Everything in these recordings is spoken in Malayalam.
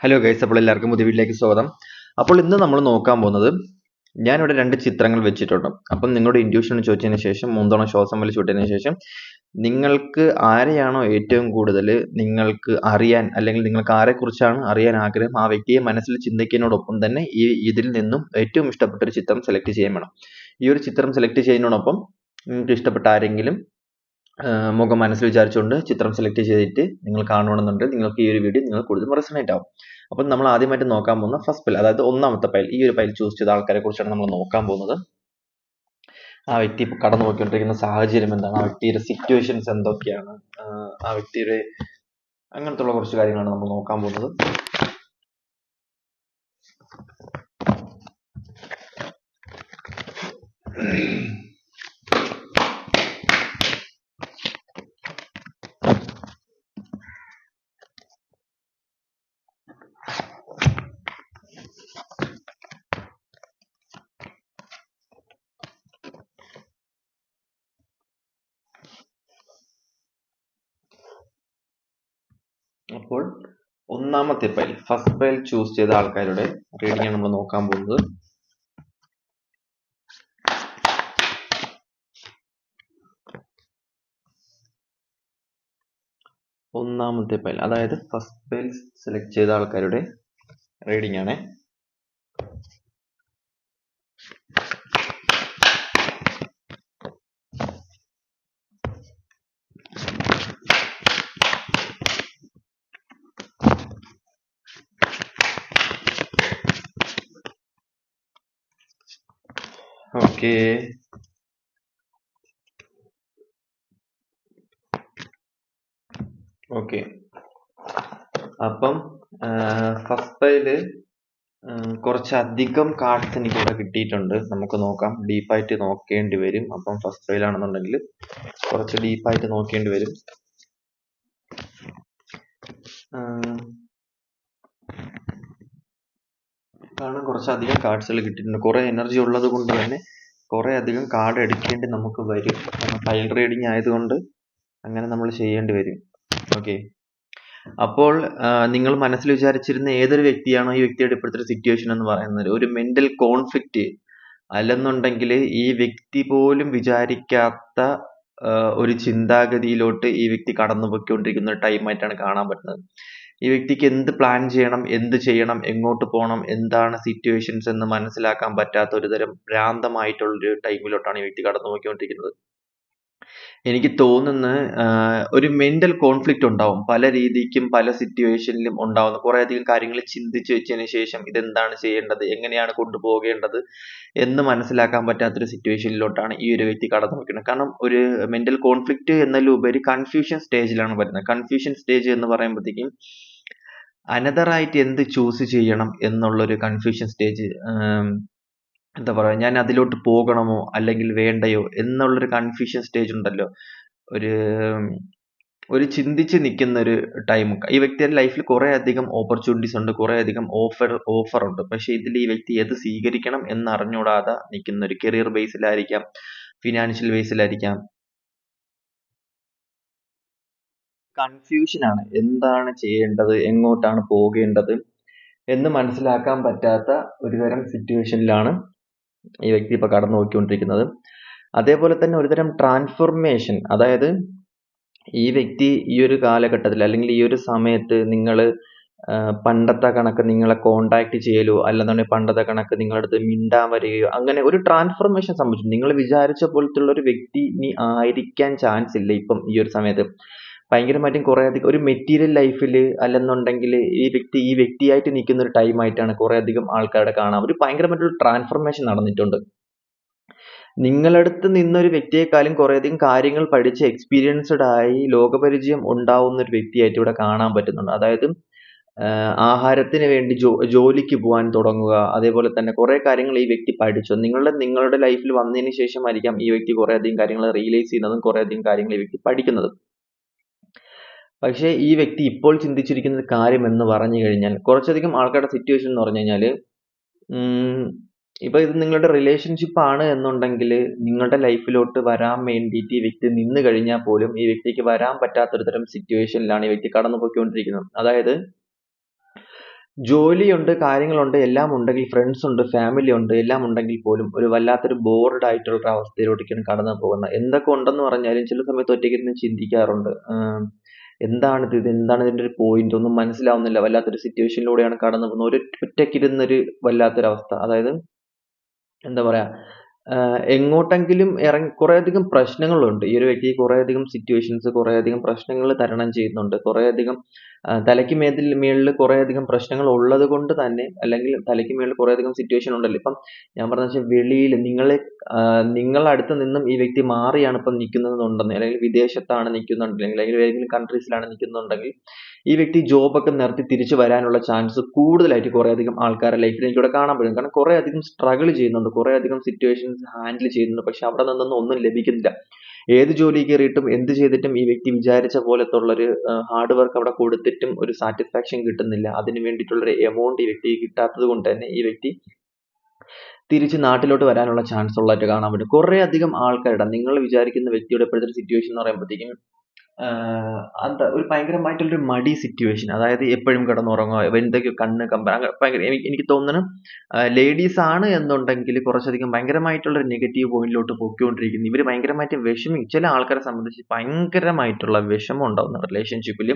ഹലോ ഗൈസ് അപ്പോൾ എല്ലാവർക്കും പുതിയ വീട്ടിലേക്ക് സ്വാഗതം. അപ്പോൾ ഇന്ന് നമ്മൾ നോക്കാൻ പോകുന്നത് ഞാനിവിടെ രണ്ട് ചിത്രങ്ങൾ വെച്ചിട്ടുണ്ട്. അപ്പം നിങ്ങളുടെ ഇൻഡ്യൂഷൻ ചോദിച്ചതിന് ശേഷം മൂന്നോണം ശ്വാസം വലിച്ചു വിട്ടതിന് ശേഷം നിങ്ങൾക്ക് ആരെയാണോ ഏറ്റവും കൂടുതൽ നിങ്ങൾക്ക് അറിയാൻ അല്ലെങ്കിൽ നിങ്ങൾക്ക് ആരെക്കുറിച്ചാണ് അറിയാൻ ആഗ്രഹം? ആ വ്യക്തിയെ മനസ്സിൽ ചിന്തിക്കുന്നതിനോടൊപ്പം തന്നെ ഈ ഇതിൽ നിന്നും ഏറ്റവും ഇഷ്ടപ്പെട്ട ഒരു ചിത്രം സെലക്ട് ചെയ്യാൻ വേണം. ഈ ഒരു ചിത്രം സെലക്ട് ചെയ്യുന്നതിനോടൊപ്പം നിങ്ങൾക്ക് ഇഷ്ടപ്പെട്ട ആരെങ്കിലും മുഖം മനസ്സിൽ വിചാരിച്ചുകൊണ്ട് ചിത്രം സെലക്ട് ചെയ്തിട്ട് നിങ്ങൾ കാണുകയാണെന്നുണ്ടെങ്കിൽ നിങ്ങൾക്ക് ഈ ഒരു വീഡിയോ നിങ്ങൾ കൂടുതൽ റെസണേറ്റ് ആവും. അപ്പം നമ്മൾ ആദ്യമായിട്ട് നോക്കാൻ പോകുന്ന ഫസ്റ്റ് പൈൽ അതായത് ഒന്നാമത്തെ പൈൽ ഈ ഒരു പൈൽ ചൂസ് ചെയ്ത ആൾക്കാരെ കുറിച്ചാണ് നമ്മൾ നോക്കാൻ പോകുന്നത്. ആ വ്യക്തി ഇപ്പോൾ കടന്നു പോയിക്കൊണ്ടിരിക്കുന്ന സാഹചര്യം എന്താണ്? ആ വ്യക്തിയുടെ സിറ്റുവേഷൻസ് എന്തൊക്കെയാണ്? ആ വ്യക്തിയുടെ അങ്ങനത്തുള്ള കുറച്ച് കാര്യങ്ങളാണ് നമ്മൾ നോക്കാൻ പോകുന്നത്. ഒന്നാമത്തെ ഫയൽ ഫസ്റ്റ് ഫയൽ ചൂസ് ചെയ്ത ആൾക്കാരുടെ റീഡിംഗ് ആണ് നമ്മൾ നോക്കാൻ പോകുന്നത്. ഒന്നാമത്തെ ഫയൽ അതായത് ഫസ്റ്റ് ഫയൽ സെലക്ട് ചെയ്ത ആൾക്കാരുടെ റീഡിംഗ് ആണ്. ഓക്കെ ഓക്കെ അപ്പം ഫസ്റ്റ് ഫയൽ കുറച്ചധികം കാർഡ്സ് എനിക്ക് ഇവിടെ കിട്ടിയിട്ടുണ്ട്. നമുക്ക് നോക്കാം. ഡീപ്പായിട്ട് നോക്കേണ്ടി വരും. അപ്പം ഫസ്റ്റ് ഫയലാണെന്നുണ്ടെങ്കിൽ കുറച്ച് ഡീപ്പായിട്ട് നോക്കേണ്ടി വരും. കാരണം കുറച്ചധികം കാർഡ്സുകൾ കിട്ടിയിട്ടുണ്ട്. കുറേ എനർജി ഉള്ളത് കൊണ്ട് തന്നെ കുറേ അധികം കാർഡ് എടുക്കേണ്ടി നമുക്ക് വരും. ഫയൽ റീഡിങ് ആയതുകൊണ്ട് അങ്ങനെ നമ്മൾ ചെയ്യേണ്ടി വരും. ഓക്കെ അപ്പോൾ നിങ്ങൾ മനസ്സിൽ വിചാരിച്ചിരുന്ന ഏതൊരു വ്യക്തിയാണോ ഈ വ്യക്തിയുടെ ഇപ്പോഴത്തെ സിറ്റുവേഷൻ എന്ന് പറയുന്നത്? ഒരു മെന്റൽ കോൺഫ്ലിക്റ്റ് അല്ലെന്നുണ്ടെങ്കിൽ ഈ വ്യക്തി പോലും വിചാരിക്കാത്ത ഒരു ചിന്താഗതിയിലോട്ട് ഈ വ്യക്തി കടന്നു പോയിക്കൊണ്ടിരിക്കുന്ന ഒരു ആയിട്ടാണ് കാണാൻ പറ്റുന്നത്. ഈ വ്യക്തിക്ക് എന്ത് പ്ലാൻ ചെയ്യണം എന്ത് ചെയ്യണം എങ്ങോട്ട് പോകണം എന്താണ് സിറ്റുവേഷൻസ് എന്ന് മനസ്സിലാക്കാൻ പറ്റാത്ത ഒരു തരം ഭ്രാന്തമായിട്ടുള്ള ഒരു ടൈമിലോട്ടാണ് ഈ വ്യക്തി കടന്നു പോയിക്കൊണ്ടിരിക്കുന്നത് എനിക്ക് തോന്നുന്നു ഒരു മെന്റൽ കോൺഫ്ലിക്റ്റ് ഉണ്ടാവും. പല രീതിക്കും പല സിറ്റുവേഷനിലും ഉണ്ടാവുന്ന കുറേ അധികം കാര്യങ്ങൾ ചിന്തിച്ചു വെച്ചതിന് ശേഷം ഇതെന്താണ് ചെയ്യേണ്ടത് എങ്ങനെയാണ് കൊണ്ടുപോകേണ്ടത് എന്ന് മനസ്സിലാക്കാൻ പറ്റാത്ത പറ്റാത്തൊരു സിറ്റുവേഷനിലോട്ടാണ് ഈ ഒരു വ്യക്തി കടന്നു നോക്കുന്നത് കാരണം ഒരു മെന്റൽ കോൺഫ്ലിക്റ്റ് എന്നതിലുപരി കൺഫ്യൂഷൻ സ്റ്റേജിലാണ് വരുന്നത്. കൺഫ്യൂഷൻ സ്റ്റേജ് എന്ന് പറയുമ്പോഴത്തേക്കും അനദർ ആയിട്ട് എന്ത് ചൂസ് ചെയ്യണം എന്നുള്ളൊരു കൺഫ്യൂഷൻ സ്റ്റേജ് എന്താ പറയുക ഞാൻ അതിലോട്ട് പോകണമോ അല്ലെങ്കിൽ വേണ്ടയോ എന്നുള്ളൊരു കൺഫ്യൂഷൻ സ്റ്റേജ് ഉണ്ടല്ലോ. ഒരു ഒരു ചിന്തിച്ച് നിൽക്കുന്ന ഒരു ടൈം ഈ വ്യക്തിയുടെ ലൈഫിൽ കുറേ അധികം ഓപ്പർച്യൂണിറ്റീസ് ഉണ്ട് കുറേ അധികം ഓഫർ ഓഫർ ഉണ്ട്. പക്ഷേ ഇതിൽ ഈ വ്യക്തി ഏത് സ്വീകരിക്കണം എന്നറിഞ്ഞൂടാതെ നിൽക്കുന്ന ഒരു കരിയർ ബേസിലായിരിക്കാം ഫിനാൻഷ്യൽ ബേസിലായിരിക്കാം കൺഫ്യൂഷൻ ആണ്. എന്താണ് ചെയ്യേണ്ടത്? എങ്ങോട്ടാണ് പോകേണ്ടത്? എന്ന് മനസ്സിലാക്കാൻ പറ്റാത്ത ഒരുതരം സിറ്റുവേഷനിലാണ് ഈ വ്യക്തി ഇപ്പൊ കടന്നു പോയിക്കൊണ്ടിരിക്കുന്നത് അതേപോലെ തന്നെ ഒരുതരം ട്രാൻസ്ഫോർമേഷൻ അതായത് ഈ വ്യക്തി ഈ ഒരു കാലഘട്ടത്തിൽ അല്ലെങ്കിൽ ഈ ഒരു സമയത്ത് നിങ്ങൾ പണ്ടത്തെ കണക്ക് നിങ്ങളെ കോണ്ടാക്ട് ചെയ്യലോ അല്ലെന്നുണ്ടെങ്കിൽ പണ്ടത്തെ കണക്ക് നിങ്ങളുടെ അടുത്ത് മിണ്ടാൻ വരികയോ അങ്ങനെ ഒരു ട്രാൻസ്ഫോർമേഷൻ സംഭവിച്ചു നിങ്ങൾ വിചാരിച്ച പോലത്തുള്ള ഒരു വ്യക്തി നീ ആയിരിക്കാൻ ചാൻസ് ഇല്ല ഇപ്പം ഈ ഒരു സമയത്ത്. ഭയങ്കരമായിട്ടും കുറേ അധികം ഒരു മെറ്റീരിയൽ ലൈഫിൽ അല്ലെന്നുണ്ടെങ്കിൽ ഈ വ്യക്തി ഈ വ്യക്തിയായിട്ട് നിൽക്കുന്ന ഒരു ടൈം ആയിട്ടാണ് കുറേ അധികം ആൾക്കാരുടെ കാണാം ഒരു ഭയങ്കരമായിട്ടൊരു ട്രാൻസ്ഫർമേഷൻ നടന്നിട്ടുണ്ട്. നിങ്ങളടുത്ത് നിന്നൊരു വ്യക്തിയെക്കാളും കുറേയധികം കാര്യങ്ങൾ പഠിച്ച് എക്സ്പീരിയൻസ്ഡ് ആയി ലോകപരിചയം ഉണ്ടാവുന്ന ഒരു വ്യക്തിയായിട്ട് ഇവിടെ കാണാൻ പറ്റുന്നുണ്ട്. അതായത് ആഹ് ആഹാരത്തിന് വേണ്ടി ജോ ജോലിക്ക് പോകാൻ തുടങ്ങുക അതേപോലെ തന്നെ കുറേ കാര്യങ്ങൾ ഈ വ്യക്തി പഠിച്ചു. നിങ്ങളുടെ നിങ്ങളുടെ ലൈഫിൽ വന്നതിന് ശേഷമായിരിക്കാം ഈ വ്യക്തി കുറേ അധികം കാര്യങ്ങൾ റിയലൈസ് ചെയ്യുന്നതും കുറേ അധികം കാര്യങ്ങൾ ഈ വ്യക്തി പഠിക്കുന്നതും. പക്ഷേ ഈ വ്യക്തി ഇപ്പോൾ ചിന്തിച്ചിരിക്കുന്ന കാര്യം എന്ന് പറഞ്ഞു കഴിഞ്ഞാൽ കുറച്ചധികം ആൾക്കാരുടെ സിറ്റുവേഷൻ എന്ന് പറഞ്ഞു കഴിഞ്ഞാൽ ഇപ്പൊ ഇത് നിങ്ങളുടെ റിലേഷൻഷിപ്പ് ആണ് എന്നുണ്ടെങ്കിൽ നിങ്ങളുടെ ലൈഫിലോട്ട് വരാൻ വേണ്ടിയിട്ട് ഈ വ്യക്തി നിന്ന് കഴിഞ്ഞാൽ പോലും ഈ വ്യക്തിക്ക് വരാൻ പറ്റാത്ത ഒരു തരം സിറ്റുവേഷനിലാണ് ഈ വ്യക്തി കടന്നു പോയിക്കൊണ്ടിരിക്കുന്നത് അതായത് ജോലിയുണ്ട് കാര്യങ്ങളുണ്ട് എല്ലാം ഉണ്ടെങ്കിൽ ഫ്രണ്ട്സ് ഉണ്ട് ഫാമിലി ഉണ്ട് എല്ലാം ഉണ്ടെങ്കിൽ പോലും ഒരു വല്ലാത്തൊരു ബോർഡ് ആയിട്ടുള്ള അവസ്ഥയിലോട്ടേക്കാണ് കടന്നു പോകുന്നത് എന്തൊക്കെ ഉണ്ടെന്ന് പറഞ്ഞാലും ചില സമയത്ത് ഒറ്റയ്ക്കിരുന്ന് ചിന്തിക്കാറുണ്ട്. എന്താണിത് ഇത്? എന്താണ് ഇതിന്റെ ഒരു പോയിന്റ് ഒന്നും മനസ്സിലാവുന്നില്ല. വല്ലാത്തൊരു സിറ്റുവേഷനിലൂടെയാണ് കടന്നു പോകുന്നത് ഒരു ഒറ്റയ്ക്കിരുന്നൊരു വല്ലാത്തൊരവസ്ഥ. അതായത് എന്താ പറയാ എങ്ങോട്ടെങ്കിലും ഇറങ്ങി കുറേയധികം പ്രശ്നങ്ങളുണ്ട്. ഈ ഒരു വ്യക്തി കുറേയധികം സിറ്റുവേഷൻസ് കുറേയധികം പ്രശ്നങ്ങൾ തരണം ചെയ്യുന്നുണ്ട്. കുറേയധികം തലയ്ക്ക് മേതിൽ മേളിൽ കുറേയധികം പ്രശ്നങ്ങൾ ഉള്ളത് കൊണ്ട് തന്നെ അല്ലെങ്കിൽ തലയ്ക്ക് മേളിൽ കുറേയധികം സിറ്റുവേഷൻ ഉണ്ടല്ലോ. ഇപ്പം ഞാൻ പറഞ്ഞ വെച്ചാൽ വെളിയിൽ നിങ്ങളെ നിങ്ങളുടെ അടുത്ത് നിന്നും ഈ വ്യക്തി മാറിയാണ് ഇപ്പം നിൽക്കുന്നതെന്നുണ്ടെന്ന് അല്ലെങ്കിൽ വിദേശത്താണ് നിൽക്കുന്നുണ്ടെങ്കിൽ അല്ലെങ്കിൽ ഏതെങ്കിലും കൺട്രീസിലാണ് നിൽക്കുന്നുണ്ടെങ്കിൽ ഈ വ്യക്തി ജോബൊക്കെ നിർത്തി തിരിച്ചു വരാനുള്ള ചാൻസ് കൂടുതലായിട്ട് കുറേയധികം ആൾക്കാരുടെ ലൈഫിൽ എനിക്കിവിടെ കാണാൻ പറ്റും. കാരണം കുറേയധികം സ്ട്രഗിൾ ചെയ്യുന്നുണ്ട്. കുറേയധികം സിറ്റുവേഷൻസ് ഹാൻഡിൽ ചെയ്യുന്നുണ്ട്. പക്ഷെ അവിടെ നിന്നൊന്നും ഒന്നും ലഭിക്കുന്നില്ല. ഏത് ജോലി കയറിയിട്ടും എന്ത് ചെയ്തിട്ടും ഈ വ്യക്തി വിചാരിച്ച പോലത്തുള്ളൊരു ഹാർഡ് വർക്ക് അവിടെ കൊടുത്തിട്ടും ഒരു സാറ്റിസ്ഫാക്ഷൻ കിട്ടുന്നില്ല. അതിന് വേണ്ടിയിട്ടുള്ളൊരു എമൗണ്ട് ഈ വ്യക്തിക്ക് കിട്ടാത്തത് കൊണ്ട് തന്നെ ഈ വ്യക്തി തിരിച്ച് നാട്ടിലോട്ട് വരാനുള്ള ചാൻസ് ഉള്ളതായിട്ട് കാണാൻ പറ്റും. കുറേ അധികം ആൾക്കാരുടെ നിങ്ങൾ വിചാരിക്കുന്ന വ്യക്തിയുടെ ഇപ്പോഴത്തെ സിറ്റുവേഷൻ എന്ന് പറയുമ്പോഴത്തേക്കും എന്താ ഒരു ഭയങ്കരമായിട്ടുള്ളൊരു മടി സിറ്റുവേഷൻ അതായത് എപ്പോഴും കിടന്നുറങ്ങുക എന്തൊക്കെയോ കണ്ണ് കമ്പ ഭയങ്കര എനിക്ക് തോന്നുന്നു ലേഡീസ് ആണ് എന്നുണ്ടെങ്കിൽ കുറച്ചധികം ഭയങ്കരമായിട്ടുള്ള ഒരു നെഗറ്റീവ് പോയിന്റിലോട്ട് പൊയ്ക്കൊണ്ടിരിക്കുന്നു. ഇവർ ഭയങ്കരമായിട്ട് വിഷമി ചില ആൾക്കാരെ സംബന്ധിച്ച് ഭയങ്കരമായിട്ടുള്ള വിഷമം ഉണ്ടാവുന്ന റിലേഷൻഷിപ്പിൽ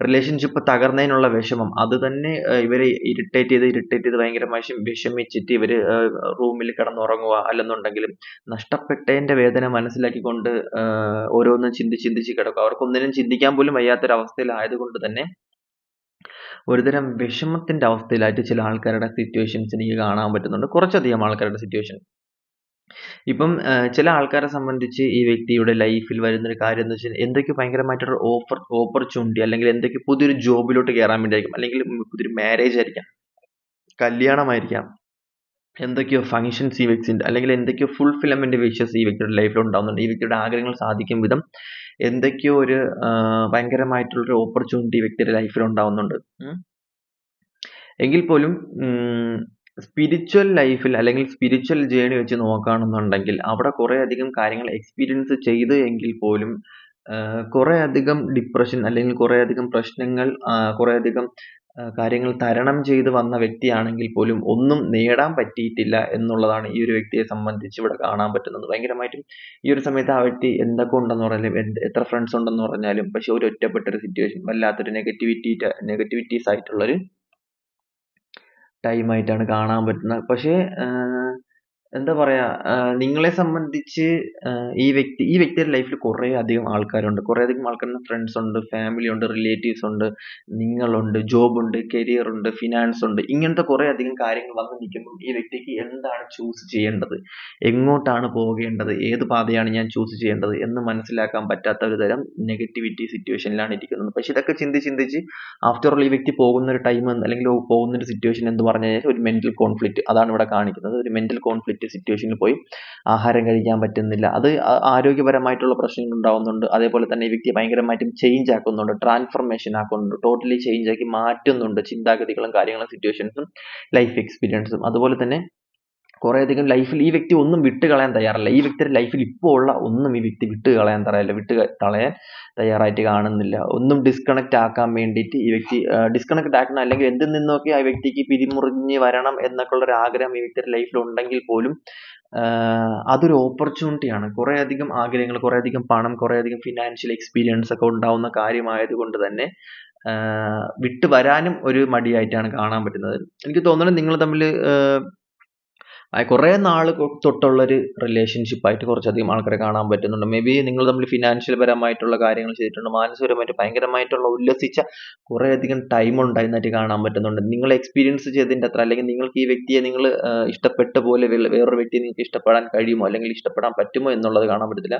റിലേഷൻഷിപ്പ് തകർന്നതിനുള്ള വിഷമം. അത് തന്നെ ഇവരെ ഇറിറ്റേറ്റ് ചെയ്ത് ഇറിറ്റേറ്റ് ചെയ്ത് ഭയങ്കരമായി വിഷമിച്ചിട്ട് ഇവർ റൂമിൽ കിടന്നുറങ്ങുക അല്ലെന്നുണ്ടെങ്കിലും നഷ്ടപ്പെട്ടതിന്റെ വേദന മനസ്സിലാക്കിക്കൊണ്ട് ഓരോന്നും ചിന്തിച്ച് ചിന്തിച്ച് കിടക്കുക. അവർക്കൊന്നിനും ചിന്തിക്കാൻ പോലും വയ്യാത്തൊരവസ്ഥയിലായതുകൊണ്ട് തന്നെ ഒരുതരം വിഷമത്തിന്റെ അവസ്ഥയിലായിട്ട് ചില ആൾക്കാരുടെ സിറ്റുവേഷൻസ് എനിക്ക് കാണാൻ പറ്റുന്നുണ്ട്. കുറച്ചധികം ആൾക്കാരുടെ സിറ്റുവേഷൻ ഇപ്പം ചില ആൾക്കാരെ സംബന്ധിച്ച് ഈ വ്യക്തിയുടെ ലൈഫിൽ വരുന്നൊരു കാര്യം എന്ന് വെച്ചാൽ എന്തൊക്കെ ഭയങ്കരമായിട്ടുള്ള ഓഫർ ഓപ്പർച്യൂണിറ്റി അല്ലെങ്കിൽ എന്തൊക്കെ പുതിയൊരു ജോബിലോട്ട് കയറാൻ വേണ്ടിയായിരിക്കും അല്ലെങ്കിൽ പുതിയൊരു മാരേജ് ആയിരിക്കാം കല്യാണമായിരിക്കാം എന്തൊക്കെയോ ഫങ്ഷൻസ് ഈ വ്യക്തിന്റെ അല്ലെങ്കിൽ എന്തൊക്കെയോ ഫുൾഫില്ലമെന്റ് വിഷസ് ഈ വ്യക്തിയുടെ ലൈഫിൽ ഉണ്ടാകുന്നുണ്ട് ഈ വ്യക്തിയുടെ ആഗ്രഹങ്ങൾ സാധിക്കും വിധം എന്തൊക്കെയോ ഒരു ഭയങ്കരമായിട്ടുള്ളൊരു ഓപ്പർച്യൂണിറ്റി വ്യക്തിയുടെ ലൈഫിൽ ഉണ്ടാകുന്നുണ്ട് എങ്കിൽ പോലും സ്പിരിച്വൽ ലൈഫിൽ അല്ലെങ്കിൽ സ്പിരിച്വൽ ജേണി വെച്ച് നോക്കുകയാണെന്നുണ്ടെങ്കിൽ അവിടെ കുറേ അധികം കാര്യങ്ങൾ എക്സ്പീരിയൻസ് ചെയ്ത് എങ്കിൽ പോലും കുറേ അധികം ഡിപ്രഷൻ അല്ലെങ്കിൽ കുറേ അധികം പ്രശ്നങ്ങൾ കുറേ അധികം കാര്യങ്ങൾ തരണം ചെയ്ത് വന്ന വ്യക്തിയാണെങ്കിൽ പോലും ഒന്നും നേടാൻ പറ്റിയിട്ടില്ല എന്നുള്ളതാണ് ഈ ഒരു വ്യക്തിയെ സംബന്ധിച്ച് ഇവിടെ കാണാൻ പറ്റുന്നത്. ഭയങ്കരമായിട്ടും ഈ ഒരു സമയത്ത് ആ വ്യക്തി എന്തൊക്കെ ഉണ്ടെന്ന് പറഞ്ഞാലും എന്ത് എത്ര ഫ്രണ്ട്സ് ഉണ്ടെന്ന് പറഞ്ഞാലും പക്ഷെ ഒരു ഒറ്റപ്പെട്ട ഒരു സിറ്റുവേഷൻ വല്ലാത്തൊരു നെഗറ്റിവിറ്റി നെഗറ്റിവിറ്റീസ് ആയിട്ടുള്ളൊരു ടൈം ആയിട്ടാണ് കാണാൻ പറ്റുന്നത്. പക്ഷേ എന്താ പറയാ നിങ്ങളെ സംബന്ധിച്ച് ഈ വ്യക്തി ഈ വ്യക്തിയുടെ ലൈഫിൽ കുറേ അധികം ആൾക്കാരുണ്ട്. കുറേ അധികം ആൾക്കാരുടെ ഫ്രണ്ട്സ് ഉണ്ട് ഫാമിലി ഉണ്ട് റിലേറ്റീവ്സ് ഉണ്ട് നിങ്ങളുണ്ട് ഉണ്ട് കരിയർ ഉണ്ട് ഫിനാൻസ് ഉണ്ട്. ഇങ്ങനത്തെ കുറേ അധികം കാര്യങ്ങൾ വന്ന് നിൽക്കുമ്പോൾ ഈ വ്യക്തിക്ക് എന്താണ് ചൂസ് ചെയ്യേണ്ടത്? എങ്ങോട്ടാണ് പോകേണ്ടത്? ഏത് പാതയാണ് ഞാൻ ചൂസ് ചെയ്യേണ്ടത്? എന്ന് മനസ്സിലാക്കാൻ പറ്റാത്ത ഒരു തരം നെഗറ്റിവിറ്റി സിറ്റുവേഷനിലാണ് ഇരിക്കുന്നത്. പക്ഷെ ഇതൊക്കെ ചിന്തിച്ച് ചിന്തിച്ച് ആഫ്റ്റർ ഓൾ ഈ വ്യക്തി പോകുന്ന ഒരു ടൈം അല്ലെങ്കിൽ പോകുന്ന ഒരു സിറ്റുവേഷൻ എന്ന് പറഞ്ഞു കഴിഞ്ഞാൽ ഒരു മെന്റൽ കോൺഫ്ലിക്റ്റ് അതാണ് ഇവിടെ കാണിക്കുന്നത്. ഒരു മെന്റൽ കോൺഫ്ലിക്റ്റ് സിറ്റുവേഷനിൽ പോയി ആഹാരം കഴിക്കാൻ പറ്റുന്നില്ല. അത് ആരോഗ്യപരമായിട്ടുള്ള പ്രശ്നങ്ങൾ ഉണ്ടാവുന്നുണ്ട്. അതേപോലെ തന്നെ ഈ വ്യക്തി ഭയങ്കരമായിട്ടും ചേഞ്ച് ആക്കുന്നുണ്ട്. ട്രാൻസ്ഫർമേഷൻ ആക്കുന്നുണ്ട്. ടോട്ടലി ചേഞ്ച് ആക്കി മാറ്റുന്നുണ്ട് ചിന്താഗതികളും കാര്യങ്ങളും സിറ്റുവേഷൻസും ലൈഫ് എക്സ്പീരിയൻസും അതുപോലെ തന്നെ കുറേ അധികം ലൈഫിൽ ഈ വ്യക്തി ഒന്നും വിട്ട് കളയാൻ തയ്യാറല്ല. ഈ വ്യക്തിയുടെ ലൈഫിൽ ഇപ്പോൾ ഉള്ള ഒന്നും ഈ വ്യക്തി വിട്ട് കളയാൻ തറയില്ല വിട്ട് കളയാൻ തയ്യാറായിട്ട് കാണുന്നില്ല. ഒന്നും ഡിസ്കണക്ട് ആക്കാൻ വേണ്ടിയിട്ട് ഈ വ്യക്തി ഡിസ്കണക്ട് ആക്കണം. അല്ലെങ്കിൽ എന്തിൽ നിന്നൊക്കെ ആ വ്യക്തിക്ക് പിരിമുറിഞ്ഞ് വരണം എന്നൊക്കെ ഉള്ള ഒരു ആഗ്രഹം ഈ വ്യക്തിയുടെ ലൈഫിൽ ഉണ്ടെങ്കിൽ പോലും അതൊരു ഓപ്പർച്യൂണിറ്റിയാണ് കുറേ അധികം ആഗ്രഹങ്ങൾ കുറേ അധികം പണം കുറേ അധികം ഫിനാൻഷ്യൽ എക്സ്പീരിയൻസ് ഒക്കെ ഉണ്ടാവുന്ന കാര്യമായത് കൊണ്ട് തന്നെ വിട്ടു വരാനും ഒരു മടിയായിട്ടാണ് കാണാൻ പറ്റുന്നത്. എനിക്ക് തോന്നുന്നത് നിങ്ങൾ തമ്മിൽ കുറേ നാൾ തൊട്ടുള്ളൊരു റിലേഷൻഷിപ്പ് ആയിട്ട് കുറച്ചധികം ആൾക്കാരെ കാണാൻ പറ്റുന്നുണ്ട്. മേ ബി നിങ്ങൾ തമ്മിൽ ഫിനാൻഷ്യൽ പരമായിട്ടുള്ള കാര്യങ്ങൾ ചെയ്തിട്ടുണ്ട്. മാനസികപരമായിട്ട് ഭയങ്കരമായിട്ടുള്ള ഉല്ലസിച്ച കുറേ അധികം ടൈം ഉണ്ടായിരുന്നായിട്ട് കാണാൻ പറ്റുന്നുണ്ട്. നിങ്ങൾ എക്സ്പീരിയൻസ് ചെയ്തതിന്റെ അത്ര അല്ലെങ്കിൽ നിങ്ങൾക്ക് ഈ വ്യക്തിയെ നിങ്ങൾ ഇഷ്ടപ്പെട്ട പോലെ വേറൊരു വ്യക്തിയെ നിങ്ങൾക്ക് ഇഷ്ടപ്പെടാൻ കഴിയുമോ? അല്ലെങ്കിൽ ഇഷ്ടപ്പെടാൻ പറ്റുമോ എന്നുള്ളത് കാണാൻ പറ്റത്തില്ല.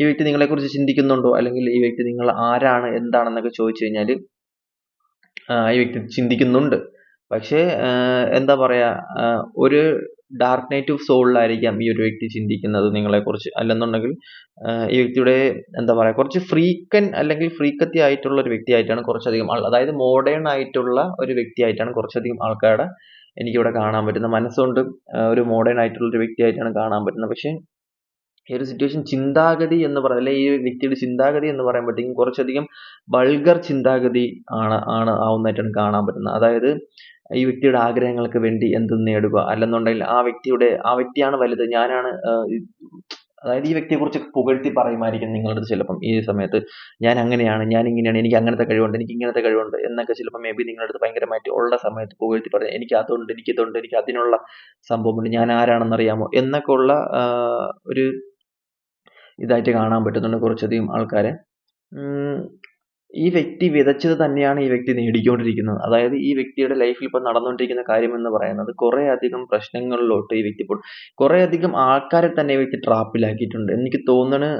ഈ വ്യക്തി നിങ്ങളെക്കുറിച്ച് ചിന്തിക്കുന്നുണ്ടോ? അല്ലെങ്കിൽ ഈ വ്യക്തി നിങ്ങൾ ആരാണ്? എന്താണെന്നൊക്കെ ചോദിച്ചു കഴിഞ്ഞാൽ ഈ വ്യക്തി ചിന്തിക്കുന്നുണ്ട്. പക്ഷേ എന്താ പറയുക ഒരു ഡാർക്ക് നൈറ്റ് ഓഫ് സോളിലായിരിക്കാം ഈ ഒരു വ്യക്തി ചിന്തിക്കുന്നത് നിങ്ങളെക്കുറിച്ച്. അല്ലെന്നുണ്ടെങ്കിൽ ഈ വ്യക്തിയുടെ എന്താ പറയുക കുറച്ച് ഫ്രീക്കൻ അല്ലെങ്കിൽ ഫ്രീക്കത്തി ആയിട്ടുള്ള ഒരു വ്യക്തിയായിട്ടാണ് കുറച്ചധികം ആൾ അതായത് മോഡേൺ ആയിട്ടുള്ള ഒരു വ്യക്തിയായിട്ടാണ് കുറച്ചധികം ആൾക്കാരുടെ എനിക്കിവിടെ കാണാൻ പറ്റുന്ന മനസ്സുകൊണ്ട് ഒരു മോഡേൺ ആയിട്ടുള്ള ഒരു വ്യക്തിയായിട്ടാണ് കാണാൻ പറ്റുന്നത്. പക്ഷേ ഈ ഒരു സിറ്റുവേഷൻ ചിന്താഗതി എന്ന് പറയുന്നത് അല്ലെങ്കിൽ ഈ വ്യക്തിയുടെ ചിന്താഗതി എന്ന് പറയുമ്പോഴത്തേക്കും കുറച്ചധികം വൾഗർ ചിന്താഗതി ആണ് ആണ് ആവുന്നതായിട്ടാണ് കാണാൻ പറ്റുന്നത്. അതായത് ഈ വ്യക്തിയുടെ ആഗ്രഹങ്ങൾക്ക് വേണ്ടി എന്തും നേടുക. അല്ലെന്നുണ്ടെങ്കിൽ ആ വ്യക്തിയുടെ ആ വ്യക്തിയാണ് വലുത്. ഞാനാണ് അതായത് ഈ വ്യക്തിയെ കുറിച്ച് പുകഴ്ത്തി പറയുമായിരിക്കും നിങ്ങളുടെ അടുത്ത് ചിലപ്പം ഈ സമയത്ത്. ഞാൻ അങ്ങനെയാണ് ഞാൻ ഇങ്ങനെയാണ് എനിക്ക് അങ്ങനത്തെ കഴിവുണ്ട് എനിക്ക് ഇങ്ങനത്തെ കഴിവുണ്ട് എന്നൊക്കെ ചിലപ്പം മേ ബി നിങ്ങളുടെ അടുത്ത് ഭയങ്കരമായിട്ട് ഉള്ള സമയത്ത് പുകഴ്ത്തി പറയും എനിക്ക് അതുണ്ട് എനിക്ക് ഇതുണ്ട് എനിക്ക് അതിനുള്ള സംഭവമുണ്ട് ഞാൻ ആരാണെന്നറിയാമോ എന്നൊക്കെ ഉള്ള ഒരു ഇതായിട്ട് കാണാൻ പറ്റുന്നുണ്ട് കുറച്ചധികം ആൾക്കാരെ. ഈ വ്യക്തി വിതച്ചത് തന്നെയാണ് ഈ വ്യക്തി നേടിക്കൊണ്ടിരിക്കുന്നത്. അതായത് ഈ വ്യക്തിയുടെ ലൈഫിൽ ഇപ്പോൾ നടന്നുകൊണ്ടിരിക്കുന്ന കാര്യം എന്ന് പറയുന്നത് കുറേ അധികം പ്രശ്നങ്ങളിലോട്ട് ഈ വ്യക്തി ഇപ്പോൾ കുറേ അധികം ആൾക്കാരെ തന്നെ ഈ വ്യക്തി ട്രാപ്പിലാക്കിയിട്ടുണ്ട്. എനിക്ക് തോന്നുന്നു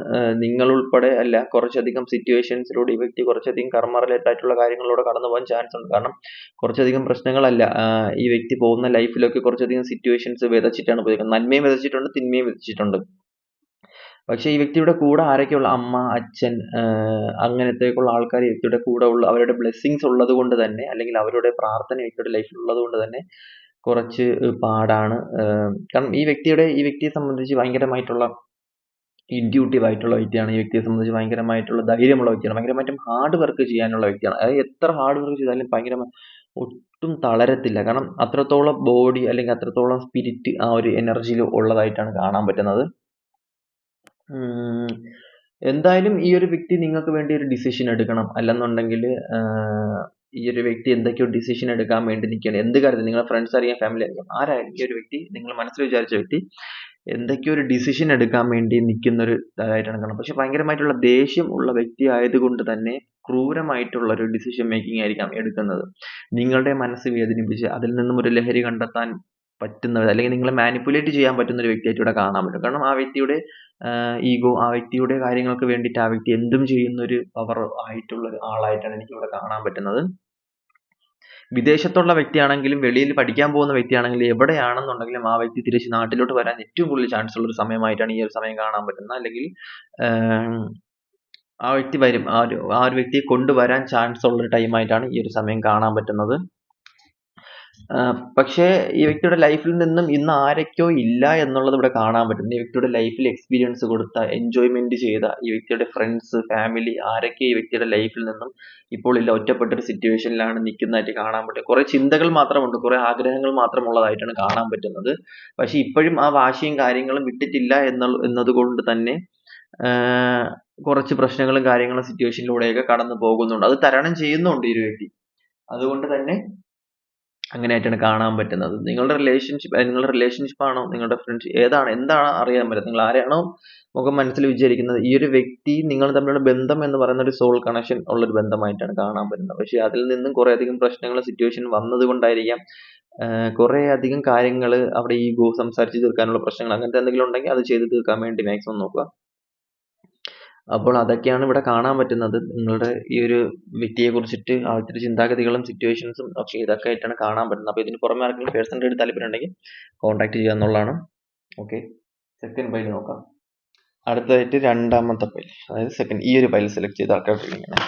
നിങ്ങൾ ഉൾപ്പെടെ അല്ല കുറച്ചധികം സിറ്റുവേഷൻസിലൂടെ ഈ വ്യക്തി കുറച്ചധികം കർമ്മ റിലേറ്റഡ് ആയിട്ടുള്ള കാര്യങ്ങളിലൂടെ കടന്നു പോകാൻ ചാൻസ് ഉണ്ട്. കാരണം കുറച്ചധികം പ്രശ്നങ്ങളല്ല ഈ വ്യക്തി പോകുന്ന ലൈഫിലൊക്കെ കുറച്ചധികം സിറ്റുവേഷൻസ് വിതച്ചിട്ടാണ് പോയിരിക്കുന്നത്. നന്മയും വിതച്ചിട്ടുണ്ട് തിന്മയും വിതച്ചിട്ടുണ്ട്. പക്ഷേ ഈ വ്യക്തിയുടെ കൂടെ ആരൊക്കെയുള്ള അമ്മ അച്ഛൻ അങ്ങനത്തേക്കുള്ള ആൾക്കാർ ഈ വ്യക്തിയുടെ കൂടെ ഉള്ള അവരുടെ ബ്ലെസ്സിങ്സ് ഉള്ളത് കൊണ്ട് തന്നെ അല്ലെങ്കിൽ അവരുടെ പ്രാർത്ഥന വ്യക്തിയുടെ ലൈഫിൽ ഉള്ളത് കൊണ്ട് തന്നെ കുറച്ച് പാടാണ്. കാരണം ഈ വ്യക്തിയുടെ ഈ വ്യക്തിയെ സംബന്ധിച്ച് ഭയങ്കരമായിട്ടുള്ള ഇൻഡ്യൂട്ടീവ് ആയിട്ടുള്ള വ്യക്തിയാണ്. ഈ വ്യക്തിയെ സംബന്ധിച്ച് ഭയങ്കരമായിട്ടുള്ള ധൈര്യമുള്ള വ്യക്തിയാണ്. ഭയങ്കരമായിട്ടും ഹാർഡ് വർക്ക് ചെയ്യാനുള്ള വ്യക്തിയാണ്. അതായത് എത്ര ഹാർഡ് വർക്ക് ചെയ്താലും ഭയങ്കര ഒട്ടും തളരത്തില്ല. കാരണം അത്രത്തോളം ബോഡി അല്ലെങ്കിൽ അത്രത്തോളം സ്പിരിറ്റ് ആ ഒരു എനർജിയിൽ ഉള്ളതായിട്ടാണ് കാണാൻ പറ്റുന്നത്. എന്തായാലും ഈ ഒരു വ്യക്തി നിങ്ങൾക്ക് വേണ്ടി ഒരു ഡിസിഷൻ എടുക്കണം. അല്ലെന്നുണ്ടെങ്കിൽ ഈ ഒരു വ്യക്തി എന്തൊക്കെയോ ഡിസിഷൻ എടുക്കാൻ വേണ്ടി നിൽക്കുകയാണ്. എന്ത് കാര്യത്തിൽ നിങ്ങളെ ഫ്രണ്ട്സ് അറിയാം ഫാമിലി അറിയാം. ആരായാലും ഈ ഒരു വ്യക്തി നിങ്ങൾ മനസ്സിൽ വിചാരിച്ച വ്യക്തി എന്തൊക്കെയോ ഒരു ഡിസിഷൻ എടുക്കാൻ വേണ്ടി നിൽക്കുന്ന ഒരു ഇതായിട്ടാണ് കാണുന്നത്. പക്ഷെ ഭയങ്കരമായിട്ടുള്ള ദേഷ്യം ഉള്ള വ്യക്തി ആയതുകൊണ്ട് തന്നെ ക്രൂരമായിട്ടുള്ള ഒരു ഡിസിഷൻ മേക്കിംഗ് ആയിരിക്കാം എടുക്കുന്നത്. നിങ്ങളുടെ മനസ്സ് വേദനിപ്പിച്ച് അതിൽ നിന്നും ഒരു ലഹരി കണ്ടെത്താൻ പറ്റുന്ന അല്ലെങ്കിൽ നിങ്ങളെ മാനിപ്പുലേറ്റ് ചെയ്യാൻ പറ്റുന്ന ഒരു വ്യക്തിയായിട്ട് ഇവിടെ കാണാൻ പറ്റും. കാരണം ആ വ്യക്തിയുടെ ഈഗോ ആ വ്യക്തിയുടെ കാര്യങ്ങൾക്ക് വേണ്ടിയിട്ട് ആ വ്യക്തി എന്തും ചെയ്യുന്ന ഒരു പവർ ആയിട്ടുള്ള ആളായിട്ടാണ് എനിക്ക് ഇവിടെ കാണാൻ പറ്റുന്നത്. വിദേശത്തുള്ള വ്യക്തിയാണെങ്കിലും വെളിയിൽ പഠിക്കാൻ പോകുന്ന വ്യക്തിയാണെങ്കിലും എവിടെയാണെന്നുണ്ടെങ്കിലും ആ വ്യക്തി തിരിച്ച് നാട്ടിലോട്ട് വരാൻ ഏറ്റവും കൂടുതൽ ചാൻസ് ഉള്ള ഒരു സമയമായിട്ടാണ് ഈ ഒരു സമയം കാണാൻ പറ്റുന്നത്. അല്ലെങ്കിൽ ആ വ്യക്തി വരും. ആ ഒരു ആ ഒരു വ്യക്തിയെ കൊണ്ടുവരാൻ ചാൻസ് ഉള്ള ടൈമായിട്ടാണ് ഈ ഒരു സമയം കാണാൻ പറ്റുന്നത്. പക്ഷേ ഈ വ്യക്തിയുടെ ലൈഫിൽ നിന്നും ഇന്ന് ആരൊക്കെയോ ഇല്ല എന്നുള്ളത് ഇവിടെ കാണാൻ പറ്റും. ഈ വ്യക്തിയുടെ ലൈഫിൽ എക്സ്പീരിയൻസ് കൊടുത്ത എൻജോയ്മെന്റ് ചെയ്ത ഈ വ്യക്തിയുടെ ഫ്രണ്ട്സ് ഫാമിലി ആരൊക്കെ ഈ വ്യക്തിയുടെ ലൈഫിൽ നിന്നും ഇപ്പോൾ ഇല്ല. ഒറ്റപ്പെട്ട ഒരു സിറ്റുവേഷനിലാണ് നിൽക്കുന്നതായിട്ട് കാണാൻ പറ്റും. കുറെ ചിന്തകൾ മാത്രമുണ്ട്. കുറെ ആഗ്രഹങ്ങൾ മാത്രമുള്ളതായിട്ടാണ് കാണാൻ പറ്റുന്നത്. പക്ഷെ ഇപ്പോഴും ആ വാശിയും കാര്യങ്ങളും വിട്ടിട്ടില്ല എന്ന എന്നതുകൊണ്ട് തന്നെ കുറച്ച് പ്രശ്നങ്ങളും കാര്യങ്ങളും സിറ്റുവേഷനിലൂടെയൊക്കെ കടന്നു പോകുന്നുണ്ട്. അത് തരണം ചെയ്യുന്നുണ്ട് ഈ ഒരു വ്യക്തി. അതുകൊണ്ട് തന്നെ അങ്ങനെയായിട്ടാണ് കാണാൻ പറ്റുന്നത്. നിങ്ങളുടെ റിലേഷൻഷിപ്പ് നിങ്ങളുടെ റിലേഷൻഷിപ്പ് ആണോ നിങ്ങളുടെ ഫ്രണ്ട്ഷിപ്പ് ഏതാണ് എന്താണ് അറിയാൻ പറ്റുന്നത്? നിങ്ങൾ ആരെയാണോ നമുക്ക് മനസ്സിൽ വിചാരിക്കുന്നത് ഈ ഒരു വ്യക്തി നിങ്ങൾ തമ്മിലുള്ള ബന്ധം എന്ന് പറയുന്ന ഒരു സോൾ കണക്ഷൻ ഉള്ള ഒരു ബന്ധമായിട്ടാണ് കാണാൻ പറ്റുന്നത്. പക്ഷേ അതിൽ നിന്നും കുറേ അധികം പ്രശ്നങ്ങൾ സിറ്റുവേഷൻ വന്നത് കൊണ്ടായിരിക്കാം കുറേ അധികം കാര്യങ്ങൾ അവിടെ ഈഗോ സംസാരിച്ച് തീർക്കാനുള്ള പ്രശ്നങ്ങൾ അങ്ങനത്തെ എന്തെങ്കിലും ഉണ്ടെങ്കിൽ അത് ചെയ്ത് തീർക്കാൻ വേണ്ടി മാക്സിമം നോക്കുക. അപ്പോൾ അതൊക്കെയാണ് ഇവിടെ കാണാൻ പറ്റുന്നത്. നിങ്ങളുടെ ഈ ഒരു വ്യക്തിയെ കുറിച്ചിട്ട് ആദ്യത്തെ ചിന്താഗതികളും സിറ്റുവേഷൻസും ഒക്കെ ഇതൊക്കെ ആയിട്ടാണ് കാണാൻ പറ്റുന്നത്. അപ്പോൾ ഇതിന് പുറമെ ആർക്കെങ്കിലും പേഴ്സണൽ ആയിട്ട് താല്പര്യം ഉണ്ടെങ്കിൽ കോൺടാക്ട് ചെയ്യുക എന്നുള്ളതാണ്. ഓക്കെ സെക്കൻഡ് ഫയൽ നോക്കാം. അടുത്തതായിട്ട് രണ്ടാമത്തെ ഫയൽ അതായത് സെക്കൻഡ് ഈ ഒരു ഫയൽ സെലക്ട് ചെയ്ത് ആൾക്കാർ ഇങ്ങനെ.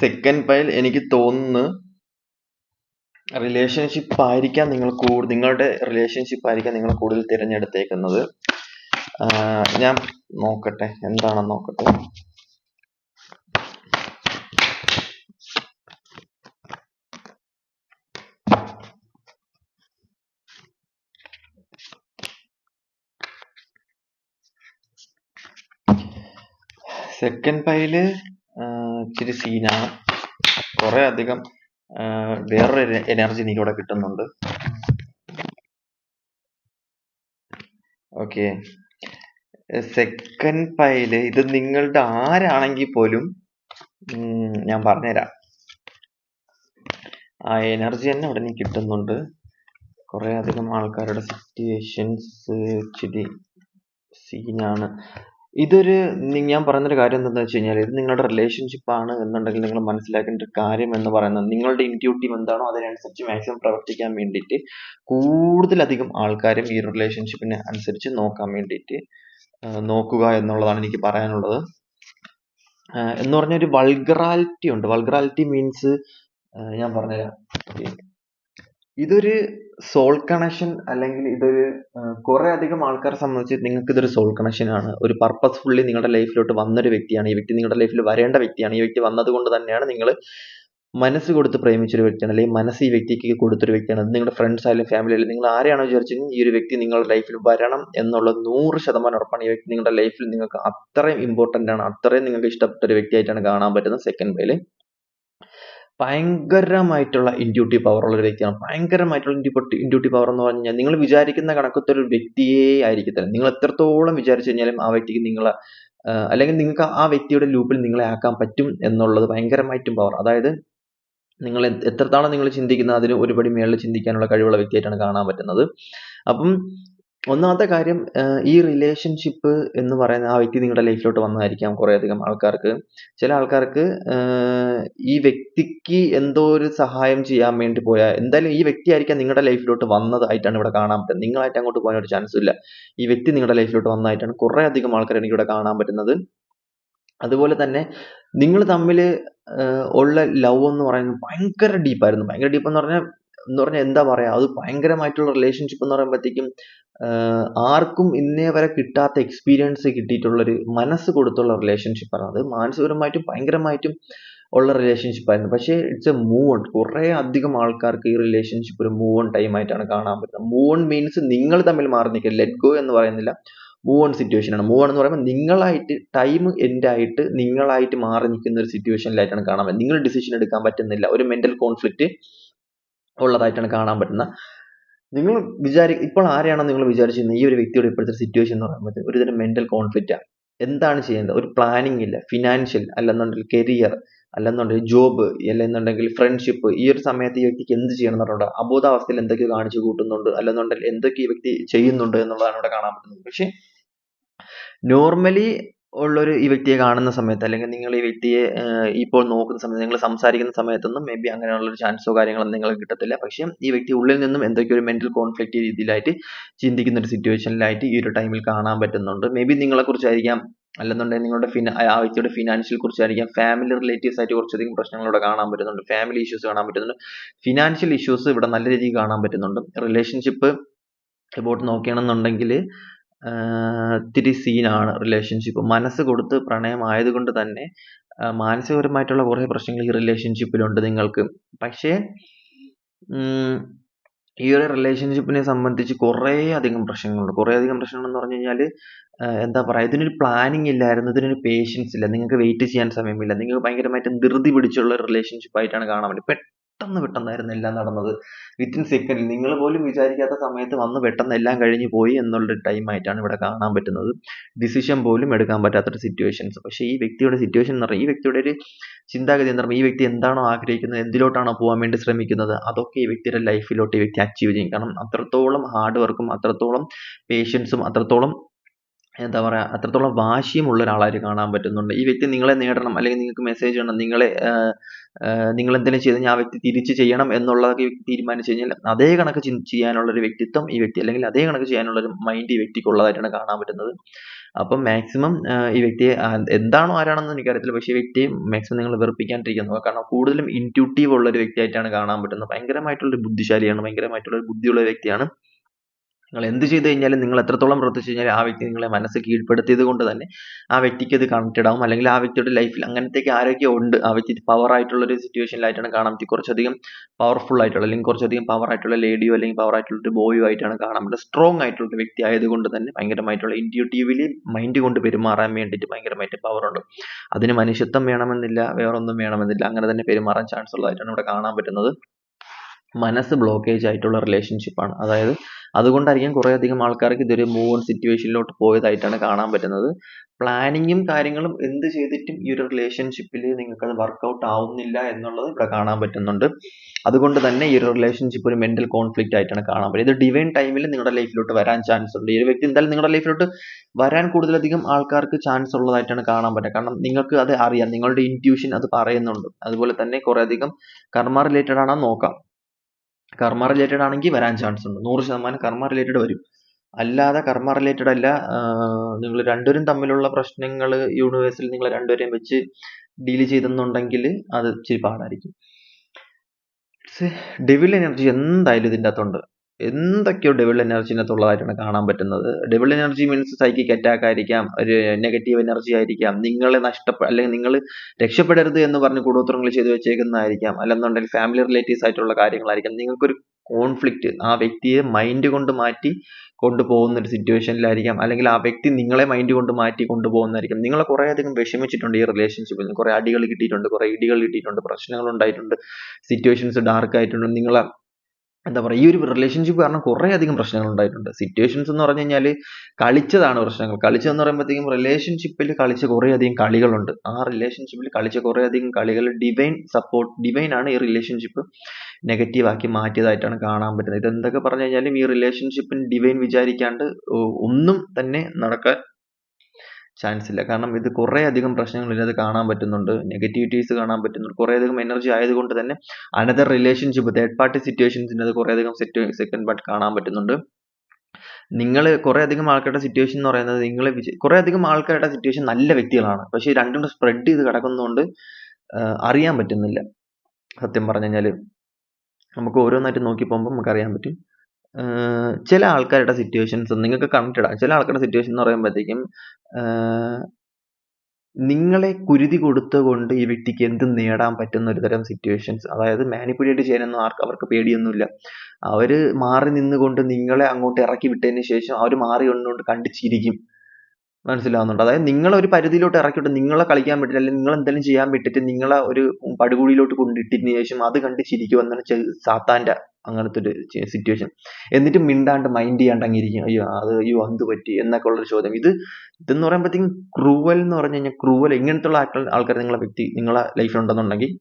സെക്കൻഡ് ഫയൽ എനിക്ക് തോന്നുന്നു റിലേഷൻഷിപ്പ് ആയിരിക്കാം നിങ്ങൾ കൂടുതൽ നിങ്ങളുടെ റിലേഷൻഷിപ്പ് ആയിരിക്കാം നിങ്ങൾ കൂടുതൽ തിരഞ്ഞെടുത്തേക്കുന്നത്. ഞാൻ നോക്കട്ടെ എന്താണെന്ന് നോക്കട്ടെ. സെക്കൻഡ് ഫയൽ ഇച്ചിരി സീനാണ് കുറെ അധികം വേറൊരു എനർജി എനിക്കിവിടെ കിട്ടുന്നുണ്ട്. ഓക്കെ സെക്കൻഡ് ഫയൽ ഇത് നിങ്ങളുടെ ആരാണെങ്കിൽ പോലും ഞാൻ പറഞ്ഞുതരാം. ആ എനർജി തന്നെ നിന്ന് കിട്ടുന്നുണ്ട്. കുറെ അധികം ആൾക്കാരുടെ സിറ്റുവേഷൻസ് ഇച്ചിരി സീനാണ് ഇതൊരു ഞാൻ പറയുന്നൊരു കാര്യം എന്താണെന്ന് വെച്ച് കഴിഞ്ഞാൽ ഇത് നിങ്ങളുടെ റിലേഷൻഷിപ്പ് ആണ് എന്നുണ്ടെങ്കിൽ നിങ്ങൾ മനസ്സിലാക്കേണ്ട ഒരു കാര്യം എന്ന് പറയുന്നത് നിങ്ങളുടെ ഇന്റ്യൂട്ടീവ് എന്താണോ അതിനനുസരിച്ച് മാക്സിമം പ്രവർത്തിക്കാൻ വേണ്ടിയിട്ട് കൂടുതലധികം ആൾക്കാരും ഈ റിലേഷൻഷിപ്പിനെ അനുസരിച്ച് നോക്കാൻ വേണ്ടിയിട്ട് നോക്കുക എന്നുള്ളതാണ് എനിക്ക് പറയാനുള്ളത്. എന്ന് പറഞ്ഞ ഒരു വൾഗറാലിറ്റി ഉണ്ട്. വൾഗറാലിറ്റി മീൻസ് ഞാൻ പറഞ്ഞുതരാം. ഇതൊരു സോൾ കണക്ഷൻ അല്ലെങ്കിൽ ഇതൊരു കുറെ അധികം ആൾക്കാരെ സംബന്ധിച്ച് നിങ്ങൾക്ക് ഇതൊരു സോൾ കണക്ഷൻ ആണ്. ഒരു പർപ്പസ്ഫുള്ളി നിങ്ങളുടെ ലൈഫിലോട്ട് വന്നൊരു വ്യക്തിയാണ്. ഈ വ്യക്തി നിങ്ങളുടെ ലൈഫിൽ വരേണ്ട വ്യക്തിയാണ്. ഈ വ്യക്തി വന്നതുകൊണ്ട് തന്നെയാണ് നിങ്ങൾ മനസ്സ് കൊടുത്ത് പ്രേമിച്ചൊരു വ്യക്തിയാണ്. അല്ലെങ്കിൽ മനസ്സ് ഈ വ്യക്തിക്ക് കൊടുത്തൊരു വ്യക്തിയാണ്. അത് നിങ്ങളുടെ ഫ്രണ്ട്സ് ആയാലും ഫാമിലി ആയാലും നിങ്ങൾ ആരെയാണോ വിചാരിച്ചത് ഈ ഒരു വ്യക്തി നിങ്ങളുടെ ലൈഫിൽ വരണം എന്നുള്ള നൂറ് ശതമാനം ഉറപ്പാണ്. ഈ വ്യക്തി നിങ്ങളുടെ ലൈഫിൽ നിങ്ങൾക്ക് അത്രയും ഇമ്പോർട്ടന്റ് ആണ്. അത്രയും നിങ്ങൾക്ക് ഇഷ്ടപ്പെട്ട ഒരു വ്യക്തിയായിട്ടാണ് കാണാൻ പറ്റുന്നത് സെക്കൻഡ് വേയിൽ ഭയങ്കരമായിട്ടുള്ള ഇൻഡ്യൂട്ടി പവർ ഉള്ള ഒരു വ്യക്തിയാണ്. ഭയങ്കരമായിട്ടുള്ള ഇൻഡ്യൂട്ടി ഇൻഡ്യൂട്ടി പവർ എന്ന് പറഞ്ഞാൽ നിങ്ങൾ വിചാരിക്കുന്ന കണക്കത്തെ ഒരു വ്യക്തിയേ ആയിരിക്കത്തില്ല. നിങ്ങൾ എത്രത്തോളം വിചാരിച്ചു കഴിഞ്ഞാലും ആ വ്യക്തിക്ക് നിങ്ങളെ അല്ലെങ്കിൽ നിങ്ങൾക്ക് ആ വ്യക്തിയുടെ ലൂപ്പിൽ നിങ്ങളെ ആക്കാൻ പറ്റും എന്നുള്ളത് ഭയങ്കരമായിട്ടും പവർ അതായത് നിങ്ങൾ എത്രത്തോളം നിങ്ങൾ ചിന്തിക്കുന്ന അതിന് ഒരുപടി മേളിൽ ചിന്തിക്കാനുള്ള കഴിവുള്ള വ്യക്തിയായിട്ടാണ് കാണാൻ പറ്റുന്നത്. അപ്പം ഒന്നാമത്തെ കാര്യം ഈ റിലേഷൻഷിപ്പ് എന്ന് പറയുന്ന ആ വ്യക്തി നിങ്ങളുടെ ലൈഫിലോട്ട് വന്നതായിരിക്കാം കുറേ അധികം ആൾക്കാർക്ക്. ചില ആൾക്കാർക്ക് ഈ വ്യക്തിക്ക് എന്തോ ഒരു സഹായം ചെയ്യാൻ വേണ്ടി പോയാൽ എന്തായാലും ഈ വ്യക്തി ആയിരിക്കാം നിങ്ങളുടെ ലൈഫിലോട്ട് വന്നതായിട്ടാണ് ഇവിടെ കാണാൻ പറ്റുന്നത്. നിങ്ങളായിട്ട് അങ്ങോട്ട് പോകാൻ ഒരു ചാൻസ് ഇല്ല. ഈ വ്യക്തി നിങ്ങളുടെ ലൈഫിലോട്ട് വന്നതായിട്ടാണ് കുറേ അധികം ആൾക്കാർ എനിക്ക് ഇവിടെ കാണാൻ പറ്റുന്നത്. അതുപോലെ തന്നെ നിങ്ങൾ തമ്മിൽ ഉള്ള ലവ് എന്ന് പറയുന്നത് ഭയങ്കര ഡീപ്പായിരുന്നു ഭയങ്കര ഡീപ്പ് എന്ന് പറഞ്ഞാൽ എന്ന് പറഞ്ഞാൽ എന്താ പറയാ? അത് ഭയങ്കരമായിട്ടുള്ള റിലേഷൻഷിപ്പ് എന്ന് പറയുമ്പോഴത്തേക്കും ആർക്കും ഇന്നേ വരെ കിട്ടാത്ത എക്സ്പീരിയൻസ് കിട്ടിയിട്ടുള്ളൊരു മനസ്സ് കൊടുത്തുള്ള റിലേഷൻഷിപ്പാണ് അത് മാനസികപരമായിട്ടും ഭയങ്കരമായിട്ടും ഉള്ള റിലേഷൻഷിപ്പ് ആയിരുന്നു. പക്ഷേ ഇറ്റ്സ് എ മൂവ് ഓൺ കുറേ അധികം ആൾക്കാർക്ക് ഈ റിലേഷൻഷിപ്പ് ഒരു മൂവ് ഓൺ ടൈം ആയിട്ടാണ് കാണാൻ പറ്റുന്നത്. മൂവ് ഓൺ മീൻസ് നിങ്ങൾ തമ്മിൽ മാറി നിൽക്കുക. ലെറ്റ് ഗോ എന്ന് പറയുന്നില്ല. മൂവ് ഓൺ സിറ്റുവേഷൻ ആണ്. മൂവ് ഓൺ എന്ന് പറയുമ്പോൾ നിങ്ങളായിട്ട് ടൈം എൻഡ് ആയിട്ട് നിങ്ങളായിട്ട് മാറി നിൽക്കുന്ന ഒരു സിറ്റുവേഷനിലായിട്ടാണ് കാണാൻ പറ്റുന്നത്. നിങ്ങൾ ഡിസിഷൻ എടുക്കാൻ പറ്റുന്നില്ല. ഒരു മെന്റൽ കോൺഫ്ലിക്റ്റ് ഉള്ളതായിട്ടാണ് കാണാൻ പറ്റുന്നത്. നിങ്ങൾ വിചാരി ഇപ്പോൾ ആരെയാണോ നിങ്ങൾ വിചാരിച്ചിരുന്നത്? ഈ ഒരു വ്യക്തിയുടെ ഇപ്പോഴത്തെ സിറ്റുവേഷൻ എന്ന് പറയുമ്പോൾ ഒരു തരം മെന്റൽ കോൺഫ്ലിക്റ്റ് ആണ് എന്താണ് ചെയ്യേണ്ടത്? ഒരു പ്ലാനിങ് ഇല്ല. ഫിനാൻഷ്യൽ അല്ലെന്നുണ്ടെങ്കിൽ കരിയർ അല്ലെന്നുണ്ടെങ്കിൽ ജോബ് അല്ലെന്നുണ്ടെങ്കിൽ ഫ്രണ്ട്ഷിപ്പ് ഈ ഒരു സമയത്ത് ഈ വ്യക്തിക്ക് എന്ത് ചെയ്യണം എന്നുള്ളത് അബോധാവസ്ഥയിൽ എന്തൊക്കെ കാണിച്ചു കൂട്ടുന്നുണ്ട്? അല്ലെന്നുണ്ടെങ്കിൽ എന്തൊക്കെ ഈ വ്യക്തി ചെയ്യുന്നുണ്ട് എന്നുള്ളതാണ് ഇവിടെ കാണാൻ പറ്റുന്നത്. പക്ഷേ നോർമലി ഉള്ളൊരു ഈ വ്യക്തിയെ കാണുന്ന സമയത്ത് അല്ലെങ്കിൽ നിങ്ങൾ ഈ വ്യക്തിയെ ഇപ്പോൾ നോക്കുന്ന സമയത്ത് നിങ്ങൾ സംസാരിക്കുന്ന സമയത്തൊന്നും മേ ബി അങ്ങനെയുള്ളൊരു ചാൻസോ കാര്യങ്ങളൊന്നും നിങ്ങൾക്ക് കിട്ടത്തില്ല. പക്ഷേ ഈ വ്യക്തി ഉള്ളിൽ നിന്നും എന്തൊക്കെയോ ഒരു മെന്റൽ കോൺഫ്ലിക്റ്റ് രീതിയിലായിട്ട് ചിന്തിക്കുന്ന ഒരു സിറ്റുവേഷനിലായിട്ട് ഈ ഒരു ടൈമിൽ കാണാൻ പറ്റുന്നുണ്ട്. മേ ബി നിങ്ങളെ കുറിച്ചായിരിക്കാം അല്ലെന്നുണ്ടെങ്കിൽ നിങ്ങളുടെ ഫിന ആ വ്യക്തിയുടെ ഫിനാൻഷ്യൽ കുറിച്ചായിരിക്കാം ഫാമിലി റിലേറ്റീവ്സ് ആയിട്ട് കുറച്ചധികം പ്രശ്നങ്ങൾ ഇവിടെ കാണാൻ പറ്റുന്നുണ്ട്. ഫാമിലി ഇഷ്യൂസ് കാണാൻ പറ്റുന്നുണ്ട്. ഫിനാൻഷ്യൽ ഇഷ്യൂസ് ഇവിടെ നല്ല രീതിയിൽ കാണാൻ പറ്റുന്നുണ്ട്. റിലേഷൻഷിപ്പ് എബോട്ട് നോക്കുകയാണെന്നുണ്ടെങ്കിൽ ഇത്തിരി സീനാണ് റിലേഷൻഷിപ്പ് മനസ്സ് കൊടുത്ത് പ്രണയം ആയതുകൊണ്ട് തന്നെ മാനസികപരമായിട്ടുള്ള കുറേ പ്രശ്നങ്ങൾ ഈ റിലേഷൻഷിപ്പിലുണ്ട് നിങ്ങൾക്ക്. പക്ഷേ ഈ ഒരു റിലേഷൻഷിപ്പിനെ സംബന്ധിച്ച് കുറേ അധികം പ്രശ്നങ്ങളുണ്ട്. കുറേ അധികം പ്രശ്നങ്ങൾ എന്ന് പറഞ്ഞു കഴിഞ്ഞാൽ എന്താ പറയുക ഇതിനൊരു പ്ലാനിങ് ഇല്ലായിരുന്നു ഇതിനൊരു പേഷ്യൻസ് ഇല്ല നിങ്ങൾക്ക് വെയിറ്റ് ചെയ്യാൻ സമയമില്ല നിങ്ങൾക്ക് ഭയങ്കരമായിട്ട് ധൃതി പിടിച്ചുള്ള റിലേഷൻഷിപ്പ് ആയിട്ടാണ് കാണാൻ വേണ്ടി പെട്ടെന്ന് പെട്ടെന്നായിരുന്നു എല്ലാം നടന്നത് വിത്തിൻ സെക്കൻഡിൽ നിങ്ങൾ പോലും വിചാരിക്കാത്ത സമയത്ത് വന്ന് പെട്ടെന്ന് എല്ലാം കഴിഞ്ഞു പോയി എന്നുള്ളൊരു ടൈം ആയിട്ടാണ് ഇവിടെ കാണാൻ പറ്റുന്നത്. ഡിസിഷൻ പോലും എടുക്കാൻ പറ്റാത്തൊരു സിറ്റുവേഷൻസ് പക്ഷേ ഈ വ്യക്തിയുടെ സിറ്റുവേഷൻ എന്ന് പറഞ്ഞാൽ ഈ വ്യക്തിയുടെ ഒരു ചിന്താഗതി എന്ന് പറയുമ്പോൾ ഈ വ്യക്തി എന്താണോ ആഗ്രഹിക്കുന്നത് എന്തിലോട്ടാണോ പോകാൻ വേണ്ടി ശ്രമിക്കുന്നത് അതൊക്കെ ഈ വ്യക്തിയുടെ ലൈഫിലോട്ട് ഈ വ്യക്തി അച്ചീവ് ചെയ്യും. കാരണം അത്രത്തോളം ഹാർഡ് വർക്കും അത്രത്തോളം പേഷ്യൻസും അത്രത്തോളം എന്താ പറയാ അത്രത്തോളം വാശിയുമുള്ള ഒരാളായിട്ട് കാണാൻ പറ്റുന്നുണ്ട്. ഈ വ്യക്തി നിങ്ങളെ നേടണം അല്ലെങ്കിൽ നിങ്ങൾക്ക് മെസ്സേജ് ചെയ്യണം നിങ്ങളെ നിങ്ങൾ എന്തെങ്കിലും ചെയ്ത് ആ വ്യക്തി തിരിച്ച് ചെയ്യണം എന്നുള്ളതൊക്കെ തീരുമാനിച്ചു കഴിഞ്ഞാൽ അതേ കണക്ക് ചെയ്യാനുള്ള ഒരു വ്യക്തിത്വം ഈ വ്യക്തി അല്ലെങ്കിൽ അതേ കണക്ക് ചെയ്യാനുള്ള ഒരു മൈൻഡ് ഈ വ്യക്തിക്ക് ഉള്ളതായിട്ടാണ് കാണാൻ പറ്റുന്നത്. അപ്പം മാക്സിമം ഈ വ്യക്തിയെ എന്താണോ ആരാണെന്ന് എനിക്കറിയത്തില്ല പക്ഷേ ഈ വ്യക്തിയെ മാക്സിമം നിങ്ങൾ വെറുപ്പിക്കാണ്ടിരിക്കുന്നു. കാരണം കൂടുതലും ഇന്റ്യൂട്ടീവ് ഉള്ള ഒരു വ്യക്തിയായിട്ടാണ് കാണാൻ പറ്റുന്നത്. ഭയങ്കരമായിട്ടുള്ള ബുദ്ധിശാലിയാണ് ഭയങ്കരമായിട്ടുള്ള ബുദ്ധിയുള്ള വ്യക്തിയാണ്. നിങ്ങൾ എന്ത് ചെയ്ത് കഴിഞ്ഞാലും നിങ്ങൾ എത്രത്തോളം പ്രവർത്തിച്ചു കഴിഞ്ഞാൽ ആ വ്യക്തി നിങ്ങളെ മനസ്സ് കീഴ്പ്പെടുത്തിയത് കൊണ്ട് തന്നെ ആ വ്യക്തിക്ക് അത് കണക്റ്റഡ് ആവും. അല്ലെങ്കിൽ ആ വ്യക്തിയുടെ ലൈഫിൽ അങ്ങനത്തേക്ക് ആരൊക്കെ ഉണ്ട് ആ വ്യക്തി പവർ ആയിട്ടുള്ള ഒരു സിറ്റുവേഷനിലായിട്ടാണ് കാണാൻ പറ്റി കുറച്ചധികം പവർഫുൾ ആയിട്ടുള്ള അല്ലെങ്കിൽ കുറച്ചധികം പവർ ആയിട്ടുള്ള ലേഡിയോ അല്ലെങ്കിൽ പവർ ആയിട്ടുള്ള ഒരു ബോയോ ആയിട്ടാണ് കാണാൻ പറ്റുന്നത്. സ്ട്രോങ് ആയിട്ടുള്ള ഒരു വ്യക്തി ആയതുകൊണ്ട് തന്നെ ഭയങ്കരമായിട്ടുള്ള ഇൻഡ്യൂട്ടീവിലി മൈൻഡ് കൊണ്ട് പെരുമാറാൻ വേണ്ടിയിട്ട് ഭയങ്കരമായിട്ട് പവർ ഉണ്ട്. അതിന് മനുഷ്യത്വം വേണമെന്നില്ല വേറൊന്നും വേണമെന്നില്ല. അങ്ങനെ തന്നെ പെരുമാറാൻ ചാൻസ് ഉള്ളതായിട്ടാണ് ഇവിടെ കാണാൻ പറ്റുന്നത്. മനസ്സ് ബ്ലോക്കേജ് ആയിട്ടുള്ള റിലേഷൻഷിപ്പാണ് അതായത് അതുകൊണ്ടായിരിക്കും കുറേ അധികം ആൾക്കാർക്ക് ഇതൊരു മൂവ് ഓൺ സിറ്റുവേഷനിലോട്ട് പോയതായിട്ടാണ് കാണാൻ പറ്റുന്നത്. പ്ലാനിങ്ങും കാര്യങ്ങളും എന്ത് ചെയ്തിട്ടും ഈ ഒരു റിലേഷൻഷിപ്പിൽ നിങ്ങൾക്ക് അത് വർക്കൗട്ട് ആവുന്നില്ല എന്നുള്ളത് ഇവിടെ കാണാൻ പറ്റുന്നുണ്ട്. അതുകൊണ്ട് തന്നെ ഈ ഒരു റിലേഷൻഷിപ്പ് ഒരു മെന്റൽ കോൺഫ്ലിക്റ്റ് ആയിട്ടാണ് കാണാൻ പറ്റുന്നത്. ഇത് ഡിവൈൻ ടൈമിൽ നിങ്ങളുടെ ലൈഫിലോട്ട് വരാൻ ചാൻസ് ഉണ്ട്. ഈ ഒരു വ്യക്തി എന്തായാലും നിങ്ങളുടെ ലൈഫിലോട്ട് വരാൻ കൂടുതലധികം ആൾക്കാർക്ക് ചാൻസ് ഉള്ളതായിട്ടാണ് കാണാൻ പറ്റുക. കാരണം നിങ്ങൾക്ക് അത് അറിയാം. നിങ്ങളുടെ ഇന്റ്യൂഷൻ അത് പറയുന്നുണ്ട്. അതുപോലെ തന്നെ കുറേ അധികം കർമ്മ റിലേറ്റഡ് ആണോ നോക്കാം. കർമ്മ റിലേറ്റഡ് ആണെങ്കിൽ വരാൻ ചാൻസ് ഉണ്ട്. നൂറ് ശതമാനം കർമ്മ റിലേറ്റഡ് വരും. അല്ലാതെ കർമ്മ റിലേറ്റഡ് അല്ല നിങ്ങൾ രണ്ടുപേരും തമ്മിലുള്ള പ്രശ്നങ്ങൾ യൂണിവേഴ്സിൽ നിങ്ങൾ രണ്ടുപേരെയും വെച്ച് ഡീൽ ചെയ്തെന്നുണ്ടെങ്കിൽ അത് ഇച്ചിരി പാടായിരിക്കും. ഡിവിൽ എനർജി എന്തായാലും ഇതിന്റെ അകത്തുണ്ട്. എന്തൊക്കെയോ ഡെവിൾ എനർജിനകത്തുള്ളതായിട്ടാണ് കാണാൻ പറ്റുന്നത്. Devil energy means psychic attack ആയിരിക്കാം ഒരു നെഗറ്റീവ് എനർജി ആയിരിക്കാം നിങ്ങളെ നഷ്ടപ്പെ അല്ലെങ്കിൽ നിങ്ങൾ രക്ഷപ്പെടരുത് എന്ന് പറഞ്ഞ് കൂടോത്രങ്ങൾ ചെയ്തു വെച്ചേക്കുന്നതായിരിക്കാം. അല്ലെന്നുണ്ടെങ്കിൽ ഫാമിലി റിലേറ്റീവ്സ് ആയിട്ടുള്ള കാര്യങ്ങളായിരിക്കാം. നിങ്ങൾക്കൊരു കോൺഫ്ലിക്റ്റ് ആ വ്യക്തിയെ മൈൻഡ് കൊണ്ട് മാറ്റി കൊണ്ടുപോകുന്ന ഒരു സിറ്റുവേഷനിലായിരിക്കാം അല്ലെങ്കിൽ ആ വ്യക്തി നിങ്ങളെ മൈൻഡ് കൊണ്ട് മാറ്റി കൊണ്ടുപോകുന്നതായിരിക്കും. നിങ്ങളെ കുറേ അധികം വിഷമിച്ചിട്ടുണ്ട് ഈ റിലേഷൻഷിപ്പിൽ കുറേ അടികൾ കിട്ടിയിട്ടുണ്ട് കുറേ ഇടികൾ കിട്ടിയിട്ടുണ്ട് പ്രശ്നങ്ങൾ ഉണ്ടായിട്ടുണ്ട് സിറ്റുവേഷൻസ് ഡാർക്ക് ആയിട്ടുണ്ട്. നിങ്ങളെ എന്താ പറയുക ഈ ഒരു റിലേഷൻഷിപ്പ് കാരണം കുറേ അധികം പ്രശ്നങ്ങൾ ഉണ്ടായിട്ടുണ്ട്. സിറ്റുവേഷൻസ് എന്ന് പറഞ്ഞു കഴിഞ്ഞാൽ കളിച്ചതാണ് പ്രശ്നങ്ങൾ. കളിച്ചതെന്ന് പറയുമ്പോഴത്തേക്കും റിലേഷൻഷിപ്പിൽ കളിച്ച കുറേ അധികം കളികളുണ്ട്. ആ റിലേഷൻഷിപ്പിൽ കളിച്ച കുറേ അധികം കളികൾ ഡിവൈൻ സപ്പോർട്ട് ഡിവൈൻ ആണ് ഈ റിലേഷൻഷിപ്പ് നെഗറ്റീവാക്കി മാറ്റിയതായിട്ടാണ് കാണാൻ പറ്റുന്നത്. ഇതെന്തൊക്കെ പറഞ്ഞു കഴിഞ്ഞാലും ഈ റിലേഷൻഷിപ്പിന് ഡിവൈൻ വിചാരിക്കാണ്ട് ഒന്നും തന്നെ നടക്കാൻ ചാൻസ് ഇല്ല. കാരണം ഇത് കുറേ അധികം പ്രശ്നങ്ങൾ ഇതിനകത്ത് കാണാൻ പറ്റുന്നുണ്ട്. നെഗറ്റിവിറ്റീസ് കാണാൻ പറ്റുന്നുണ്ട്. കുറേ അധികം എനർജി ആയതുകൊണ്ട് തന്നെ അനദർ റിലേഷൻഷിപ്പ് തേർഡ് പാർട്ടി അത് കുറേ അധികം സെക്കൻഡ് പാർട്ട് കാണാൻ പറ്റുന്നുണ്ട്. നിങ്ങൾ കുറേ അധികം ആൾക്കാരുടെ സിറ്റുവേഷൻ എന്ന് പറയുന്നത് നിങ്ങൾ കുറേ അധികം ആൾക്കാരുടെ സിറ്റുവേഷൻ നല്ല വ്യക്തികളാണ്. പക്ഷേ രണ്ടും സ്പ്രെഡ് ചെയ്ത് കിടക്കുന്നതുകൊണ്ട് അറിയാൻ പറ്റുന്നില്ല. സത്യം പറഞ്ഞു കഴിഞ്ഞാൽ നമുക്ക് ഓരോന്നായിട്ട് നോക്കി പോകുമ്പോൾ നമുക്ക് അറിയാൻ പറ്റും. ചില ആൾക്കാരുടെ സിറ്റുവേഷൻസ് നിങ്ങൾക്ക് കണക്റ്റഡ് ചില ആൾക്കാരുടെ സിറ്റുവേഷൻ എന്ന് പറയുമ്പോഴത്തേക്കും നിങ്ങളെ കുരുതി കൊടുത്തുകൊണ്ട് ഈ വ്യക്തിക്ക് എന്തും നേടാൻ പറ്റുന്ന ഒരു തരം സിറ്റുവേഷൻസ് അതായത് മാനിപ്പുലേറ്റ് ചെയ്യാനൊന്നും ആർക്ക് അവർക്ക് പേടിയൊന്നുമില്ല. അവർ മാറി നിന്നുകൊണ്ട് നിങ്ങളെ അങ്ങോട്ട് ഇറക്കി വിട്ടതിന് ശേഷം അവർ മാറി നിന്നുകൊണ്ട് കണ്ട് ചിരിക്കും. മനസ്സിലാവുന്നുണ്ട്. അതായത് നിങ്ങളെ ഒരു പരിധിയിലോട്ട് ഇറക്കിയിട്ട് നിങ്ങളെ കളിക്കാൻ പറ്റില്ല അല്ലെങ്കിൽ നിങ്ങൾ എന്തെങ്കിലും ചെയ്യാൻ വിട്ടിട്ട് നിങ്ങളെ ഒരു പടുകൂടിയിലോട്ട് കൊണ്ടിട്ടതിന് ശേഷം അത് കണ്ട് ചിരിക്കും എന്നാണ് സാത്താന്റെ അങ്ങനത്തെ ഒരു സിറ്റുവേഷൻ എന്നിട്ട് മിണ്ടാണ്ട് മൈൻഡ് ചെയ്യാണ്ട് അങ്ങിരിക്കും അയ്യോ അത് അയ്യോ എന്ത് പറ്റി? എന്നൊക്കെ ഉള്ളൊരു ചോദ്യം. ഇത് ഇതെന്ന് പറയുമ്പോഴത്തേക്കും ക്രൂവൽ എന്ന് പറഞ്ഞു കഴിഞ്ഞാൽ ക്രൂവൽ ഇങ്ങനത്തുള്ള ആൾക്കാർ ആൾക്കാർ നിങ്ങളെ വ്യക്തി നിങ്ങളെ ലൈഫിൽ ഉണ്ടെന്നുണ്ടെങ്കിൽ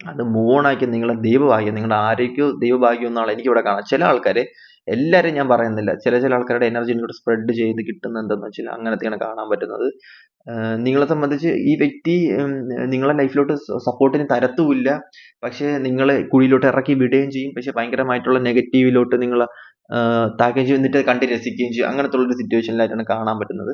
അത് മൂവ് ആക്കി നിങ്ങളെ ദൈവഭാഗ്യം നിങ്ങളുടെ ആരോഗ്യവും ദൈവഭാഗ്യം എന്നാണ് എനിക്കിവിടെ കാണാം. ചില ആൾക്കാരെ എല്ലാവരും ഞാൻ പറയുന്നില്ല. ചില ചില ആൾക്കാരുടെ എനർജി ഇങ്ങോട്ട് സ്പ്രെഡ് ചെയ്ത് കിട്ടുന്ന വെച്ചാൽ അങ്ങനത്തെയാണ് കാണാൻ പറ്റുന്നത്. നിങ്ങളെ സംബന്ധിച്ച് ഈ വ്യക്തി നിങ്ങളെ ലൈഫിലോട്ട് സപ്പോർട്ടിന് തരത്തുമില്ല. പക്ഷേ നിങ്ങളെ കുഴിയിലോട്ട് ഇറക്കി വിടുകയും ചെയ്യും. പക്ഷേ ഭയങ്കരമായിട്ടുള്ള നെഗറ്റീവിലോട്ട് നിങ്ങളെ താക്കുകയും ചെയ്യും എന്നിട്ട് കണ്ട് രസിക്കുകയും ചെയ്യും. അങ്ങനത്തെ ഉള്ളൊരു സിറ്റുവേഷനിലായിട്ടാണ് കാണാൻ പറ്റുന്നത്.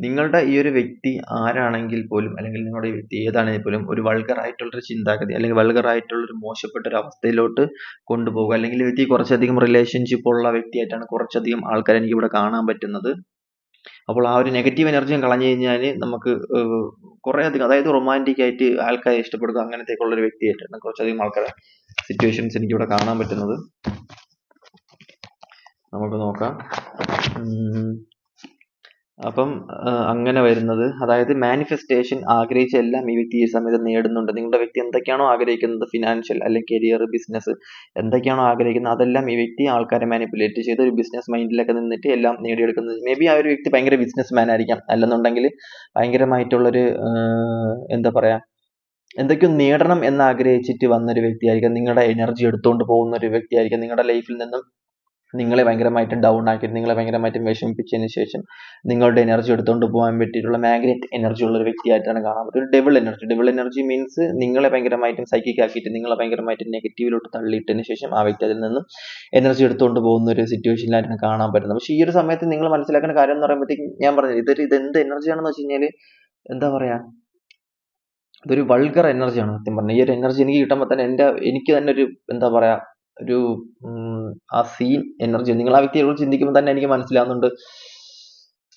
നിങ്ങളുടെ ഈ ഒരു വ്യക്തി ആരാണെങ്കിൽ പോലും അല്ലെങ്കിൽ നിങ്ങളുടെ ഈ വ്യക്തി ഏതാണെങ്കിൽ പോലും ഒരു വൾഗർ ആയിട്ടുള്ളൊരു ചിന്താഗതി അല്ലെങ്കിൽ വൾഗർ ആയിട്ടുള്ളൊരു മോശപ്പെട്ട ഒരു അവസ്ഥയിലോട്ട് കൊണ്ടുപോകുക അല്ലെങ്കിൽ ഈ വ്യക്തി കുറച്ചധികം റിലേഷൻഷിപ്പ് ഉള്ള വ്യക്തിയായിട്ടാണ് കുറച്ചധികം ആൾക്കാരെ എനിക്ക് ഇവിടെ കാണാൻ പറ്റുന്നത്. അപ്പോൾ ആ ഒരു നെഗറ്റീവ് എനർജിയും കളഞ്ഞു കഴിഞ്ഞാൽ നമുക്ക് കുറേ അധികം അതായത് റൊമാന്റിക് ആയിട്ട് ആൾക്കാരെ ഇഷ്ടപ്പെടുക അങ്ങനത്തേക്കുള്ള ഒരു വ്യക്തിയായിട്ടാണ് കുറച്ചധികം ആൾക്കാരെ സിറ്റുവേഷൻസ് എനിക്ക് ഇവിടെ കാണാൻ പറ്റുന്നത്. നമുക്ക് നോക്കാം. അപ്പം അങ്ങനെ വരുന്നത്. അതായത് മാനിഫെസ്റ്റേഷൻ ആഗ്രഹിച്ച എല്ലാം ഈ വ്യക്തി ഈ സമയത്ത് നേടുന്നുണ്ട്. നിങ്ങളുടെ വ്യക്തി എന്തൊക്കെയാണോ ആഗ്രഹിക്കുന്നത്? ഫിനാൻഷ്യൽ അല്ലെങ്കിൽ കരിയർ ബിസിനസ് എന്തൊക്കെയാണോ ആഗ്രഹിക്കുന്നത്? അതെല്ലാം ഈ വ്യക്തി ആൾക്കാരെ മാനിപ്പുലേറ്റ് ചെയ്ത് ഒരു ബിസിനസ് മൈൻഡിലൊക്കെ നിന്നിട്ട് എല്ലാം നേടിയെടുക്കുന്നത്. മേ ബി ആ ഒരു വ്യക്തി ഭയങ്കര ബിസിനസ് മാൻ ആയിരിക്കാം. അല്ലെന്നുണ്ടെങ്കിൽ ഭയങ്കരമായിട്ടുള്ളൊരു എന്താ പറയുക എന്തൊക്കെയോ നേടണം എന്ന് ആഗ്രഹിച്ചിട്ട് വന്നൊരു വ്യക്തിയായിരിക്കാം. നിങ്ങളുടെ എനർജി എടുത്തുകൊണ്ട് പോകുന്ന ഒരു വ്യക്തിയായിരിക്കാം. നിങ്ങളുടെ ലൈഫിൽ നിന്നും നിങ്ങളെ ഭയങ്കരമായിട്ട് ഡൗൺ ആക്കിയിട്ട് നിങ്ങളെ ഭയങ്കരമായിട്ടും വിഷമിപ്പിച്ചതിന് ശേഷം നിങ്ങളുടെ എനർജി എടുത്തുകൊണ്ട് പോകാൻ പറ്റിയിട്ടുള്ള മാഗ്നറ്റ് എനർജി ഉള്ള ഒരു വ്യക്തിയായിട്ടാണ് കാണാൻ പറ്റും ഒരു double energy double energy means നിങ്ങളെ ഭയങ്കരമായിട്ടും സൈക്കിക് ആക്കിയിട്ട് നിങ്ങളെ ഭയങ്കരമായിട്ട് നെഗറ്റീവിലോട്ട് തള്ളിയിട്ടതിന് ശേഷം ആ വ്യക്തി അതിൽ നിന്ന് എനർജി എടുത്തുകൊണ്ട് പോകുന്ന ഒരു സിറ്റുവേഷനിലായിട്ടാണ് കാണാൻ പറ്റുന്നത്. പക്ഷേ ഈ ഒരു സമയത്ത് നിങ്ങൾ മനസ്സിലാക്കേണ്ട കാര്യം എന്ന് പറയുമ്പോഴത്തേക്കും ഞാൻ പറഞ്ഞത് ഇതൊരു ഇത് എന്ത് എനർജിയാണെന്ന് വെച്ച് കഴിഞ്ഞാൽ എന്താ പറയാ? ഇതൊരു വൾഗർ എനർജിയാണ് സത്യം പറഞ്ഞാൽ. ഈ ഒരു എനർജി എനിക്ക് കിട്ടുമ്പോൾ തന്നെ എന്റെ എനിക്ക് തന്നെ ഒരു എന്താ പറയാ ഒരു ആ സീൻ എനർജി നിങ്ങൾ ആ വ്യക്തിയെ കുറിച്ച് ചിന്തിക്കുമ്പോൾ തന്നെ എനിക്ക് മനസ്സിലാവുന്നുണ്ട്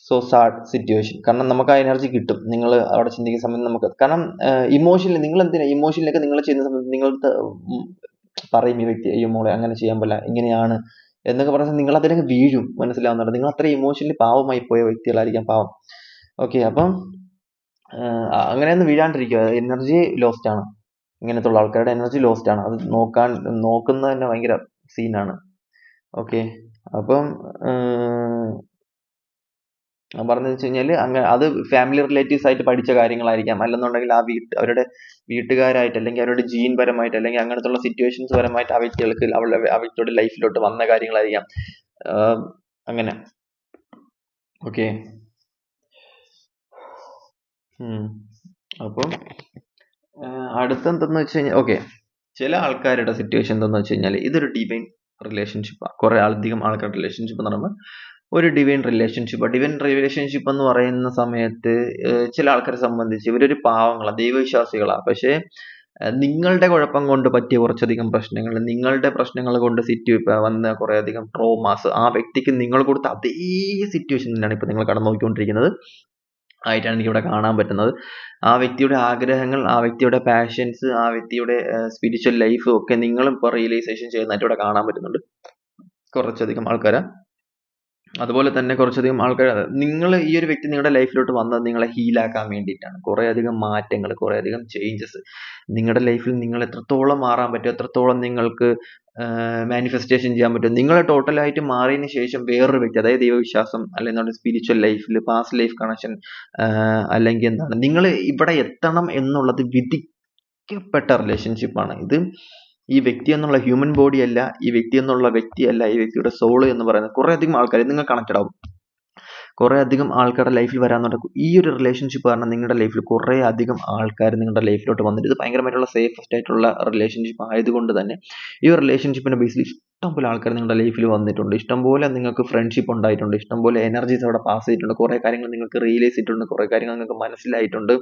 സോ സാഡ് സിറ്റുവേഷൻ കാരണം നമുക്ക് ആ എനർജി കിട്ടും. നിങ്ങൾ അവിടെ ചിന്തിക്കുന്ന സമയത്ത് നമുക്ക് കാരണം ഇമോഷനിൽ നിങ്ങൾ എന്തിനാ? ഇമോഷനിലൊക്കെ നിങ്ങൾ ചെയ്യുന്ന സമയത്ത് നിങ്ങൾ പറയും ഈ വ്യക്തി അയ്യോ മോളെ അങ്ങനെ ചെയ്യാൻ പറ്റില്ല ഇങ്ങനെയാണ് എന്നൊക്കെ പറഞ്ഞാൽ നിങ്ങൾ അതിലേക്ക് വീഴും. മനസ്സിലാവുന്നുണ്ട്. നിങ്ങൾ അത്ര ഇമോഷണലി പാവമായി പോയ വ്യക്തികളായിരിക്കാം പാവം. ഓക്കെ അപ്പം അങ്ങനെയൊന്നും വീഴാണ്ടിരിക്കുക. എനർജി ലോസ്റ്റ് ആണ്. ഇങ്ങനത്തെ ഉള്ള ആൾക്കാരുടെ എനർജി ലോസ്റ്റ് ആണ്. അത് നോക്കാൻ നോക്കുന്നത് തന്നെ ഭയങ്കര സീനാണ് ഓക്കെ അപ്പം ഞാൻ പറഞ്ഞത് വെച്ച് കഴിഞ്ഞാൽ അങ്ങനെ അത് ഫാമിലി റിലേറ്റീവ്സ് ആയിട്ട് പഠിച്ച കാര്യങ്ങളായിരിക്കാം. അല്ലെന്നുണ്ടെങ്കിൽ ആ വീട്ട് അവരുടെ വീട്ടുകാരായിട്ട് അല്ലെങ്കിൽ അവരുടെ ജീൻ പരമായിട്ട് അല്ലെങ്കിൽ അങ്ങനത്തെ ഉള്ള സിറ്റുവേഷൻസ് പരമായിട്ട് ആ വ്യക്തികൾക്ക് അവളുടെ ആ വ്യക്തിയുടെ ലൈഫിലോട്ട് വന്ന കാര്യങ്ങളായിരിക്കാം. അങ്ങനെ. ഓക്കെ അപ്പം അടുത്ത എന്തെന്ന് വെച്ച് കഴിഞ്ഞാൽ ഓക്കെ ചില ആൾക്കാരുടെ സിറ്റുവേഷൻ എന്താണെന്ന് വെച്ച് കഴിഞ്ഞാൽ ഇതൊരു ഡിവൈൻ റിലേഷൻഷിപ്പാണ് കുറേ അധികം ആൾക്കാരുടെ റിലേഷൻഷിപ്പ് എന്ന് പറയുമ്പോൾ ഒരു ഡിവൈൻ റിലേഷൻഷിപ്പ് ഡിവൈൻ റിലേഷൻഷിപ്പ് എന്ന് പറയുന്ന സമയത്ത് ചില ആൾക്കാരെ സംബന്ധിച്ച് ഇവരൊരു പാവങ്ങളാണ് ദൈവവിശ്വാസികളാണ് പക്ഷേ നിങ്ങളുടെ കുഴപ്പം കൊണ്ട് പറ്റിയ കുറച്ചധികം പ്രശ്നങ്ങൾ നിങ്ങളുടെ പ്രശ്നങ്ങൾ കൊണ്ട് സിറ്റു വന്ന കുറേയധികം ട്രോമാസ് ആ വ്യക്തിക്ക് നിങ്ങൾ കൊടുത്ത അതേ സിറ്റുവേഷൻ തന്നെയാണ് ഇപ്പോൾ നിങ്ങൾ കടന്നു പോയിക്കൊണ്ടിരിക്കുന്നത് ആയിട്ടാണ് എനിക്കിവിടെ കാണാൻ പറ്റുന്നത്. ആ വ്യക്തിയുടെ ആഗ്രഹങ്ങൾ ആ വ്യക്തിയുടെ പാഷൻസ് ആ വ്യക്തിയുടെ സ്പിരിച്വൽ ലൈഫ് ഒക്കെ നിങ്ങളും ഇപ്പോൾ റിയലൈസേഷൻ ചെയ്യുന്നതായിട്ട് ഇവിടെ കാണാൻ പറ്റുന്നുണ്ട്. കുറച്ചധികം ആൾക്കാരെ. അതുപോലെ തന്നെ കുറച്ചധികം ആൾക്കാർ നിങ്ങൾ ഈ ഒരു വ്യക്തി നിങ്ങളുടെ ലൈഫിലോട്ട് വന്നത് നിങ്ങളെ ഹീലാക്കാൻ വേണ്ടിയിട്ടാണ്. കുറേ അധികം മാറ്റങ്ങൾ കുറേ അധികം ചേഞ്ചസ് നിങ്ങളുടെ ലൈഫിൽ നിങ്ങൾ എത്രത്തോളം മാറാൻ പറ്റും എത്രത്തോളം നിങ്ങൾക്ക് മാനിഫെസ്റ്റേഷൻ ചെയ്യാൻ പറ്റും നിങ്ങൾ ടോട്ടലായിട്ട് മാറിയതിന് ശേഷം വേറൊരു വ്യക്തി അതായത് ദൈവവിശ്വാസം അല്ലെങ്കിൽ നമ്മുടെ സ്പിരിച്വൽ ലൈഫിൽ പാസ്റ്റ് ലൈഫ് കണക്ഷൻ അല്ലെങ്കിൽ എന്താണ് നിങ്ങൾ ഇവിടെ എത്തണം എന്നുള്ളത് വിധിക്കപ്പെട്ട റിലേഷൻഷിപ്പാണ് ഇത് ഈ വ്യക്തി എന്നുള്ള ഹ്യൂമൻ ബോഡി അല്ല ഈ വ്യക്തി എന്നുള്ള വ്യക്തിയല്ല ഈ വ്യക്തിയുടെ സോൾ എന്ന് പറയുന്നത് കുറേ അധികം ആൾക്കാർ നിങ്ങൾ കണക്റ്റഡ് ആവും. കുറേ അധികം ആൾക്കാരുടെ ലൈഫിൽ വരാൻ തുടങ്ങും ഈ ഒരു റിലേഷൻഷിപ്പ് കാരണം നിങ്ങളുടെ ലൈഫിൽ കുറേ അധികം ആൾക്കാർ നിങ്ങളുടെ ലൈഫിലോട്ട് വന്നിട്ട് ഇത് ഭയങ്കരമായിട്ടുള്ള സേഫസ്റ്റ് ആയിട്ടുള്ള റിലേഷൻഷിപ്പ് ആയതുകൊണ്ട് തന്നെ ഈ റിലേഷൻഷിപ്പിന്റെ ബേസിൽ ഇഷ്ടംപോലെ ആൾക്കാർ നിങ്ങളുടെ ലൈഫിൽ വന്നിട്ടുണ്ട്. ഇഷ്ടംപോലെ നിങ്ങൾക്ക് ഫ്രണ്ട്ഷിപ്പ് ഉണ്ടായിട്ടുണ്ട്. ഇഷ്ടംപോലെ എനർജീസ് അവിടെ പാസ് ചെയ്തിട്ടുണ്ട്. കുറേ കാര്യങ്ങൾ നിങ്ങൾക്ക് റിയലൈസ് ചെയ്തിട്ടുണ്ട്. കുറേ കാര്യങ്ങൾ നിങ്ങൾക്ക് മനസ്സിലായിട്ടുണ്ട്.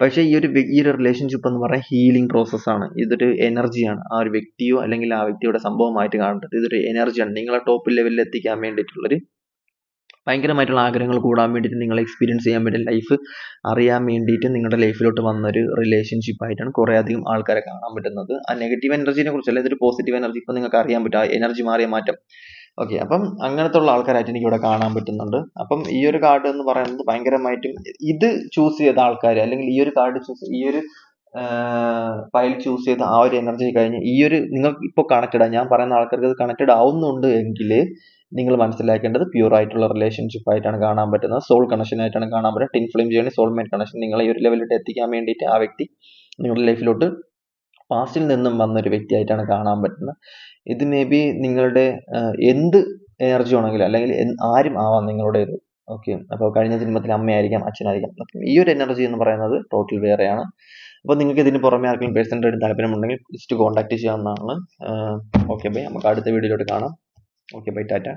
പക്ഷേ ഈ ഒരു ഈ ഒരു റിലേഷൻഷിപ്പ് എന്ന് പറയുന്നത് ഹീലിംഗ് പ്രോസസ്സാണ് ഇതൊരു എനർജിയാണ് ആ ഒരു വ്യക്തിയോ അല്ലെങ്കിൽ ആ വ്യക്തിയുടെ സംഭവമായിട്ട് കാണേണ്ടത് ഇതൊരു എനർജിയാണ് നിങ്ങളെ ടോപ്പ് ലെവലിൽ എത്തിക്കാൻ വേണ്ടിയിട്ടുള്ളൊരു ഭയങ്കരമായിട്ടുള്ള ആഗ്രഹങ്ങൾ കൂടാൻ വേണ്ടിയിട്ട് നിങ്ങൾ എക്സ്പീരിയൻസ് ചെയ്യാൻ വേണ്ടി ലൈഫ് അറിയാൻ വേണ്ടിയിട്ട് നിങ്ങളുടെ ലൈഫിലോട്ട് വന്നൊരു റിലേഷൻഷിപ്പ് ആയിട്ടാണ് കുറേ അധികം ആൾക്കാരെ കാണാൻ പറ്റുന്നത്. ആ നെഗറ്റീവ് എനർജിനെ കുറിച്ചല്ല ഇതൊരു പോസിറ്റീവ് എനർജി ഇപ്പം നിങ്ങൾക്ക് അറിയാൻ പറ്റും. ആ എനർജി മാറിയ മാറ്റം. ഓക്കെ അപ്പം അങ്ങനത്തെ ഉള്ള ആൾക്കാരായിട്ട് എനിക്ക് ഇവിടെ കാണാൻ പറ്റുന്നുണ്ട്. അപ്പം ഈ ഒരു കാർഡ് എന്ന് പറയുന്നത് ഭയങ്കരമായിട്ടും ഇത് ചൂസ് ചെയ്ത ആൾക്കാർ അല്ലെങ്കിൽ ഈ ഒരു കാർഡ് ചൂസ് ഈ ഒരു ഫയൽ ചൂസ് ചെയ്ത ആ ഒരു എനർജി കഴിഞ്ഞ് ഈ ഒരു നിങ്ങൾക്ക് ഇപ്പോൾ കണക്റ്റഡ് ഞാൻ പറയുന്ന ആൾക്കാർക്ക് അത് കണക്റ്റഡ് ആവുന്നുണ്ട് എങ്കിൽ നിങ്ങൾ മനസ്സിലാക്കേണ്ടത് പ്യൂർ ആയിട്ടുള്ള റിലേഷൻഷിപ്പ് ആയിട്ടാണ് കാണാൻ പറ്റുന്നത്. സോൾ കണക്ഷൻ ആയിട്ടാണ് കാണാൻ പറ്റുന്നത്. ടിൻ ജേണി സോൾമേറ്റ് കണക്ഷൻ നിങ്ങളെ ഈ ഒരു ലെവലിലോട്ട് എത്തിക്കാൻ വേണ്ടിയിട്ട് ആ വ്യക്തി നിങ്ങളുടെ ലൈഫിലോട്ട് പാസ്റ്റിൽ നിന്നും വന്ന ഒരു വ്യക്തിയായിട്ടാണ് കാണാൻ പറ്റുന്നത്. ഇത് മേ ബി നിങ്ങളുടെ എന്ത് എനർജി ആണെങ്കിലും അല്ലെങ്കിൽ ആരും ആവാം നിങ്ങളുടെ ഒരു ഓക്കെ അപ്പോൾ കഴിഞ്ഞ ജന്മത്തിൽ അമ്മയായിരിക്കാം അച്ഛനായിരിക്കാം. ഈ ഒരു എനർജി എന്ന് പറയുന്നത് ടോട്ടൽ വേറെയാണ്. അപ്പോൾ നിങ്ങൾക്ക് ഇതിന് പുറമെ ആർക്കെങ്കിലും പേഴ്സണലായിട്ട് താല്പര്യമുണ്ടെങ്കിൽ ജസ്റ്റ് കോൺടാക്ട് ചെയ്യാവുന്നതാണ്. ഓക്കെ ബൈ നമുക്ക് അടുത്ത വീഡിയോയിലോട്ട് കാണാം. Okay bye Tata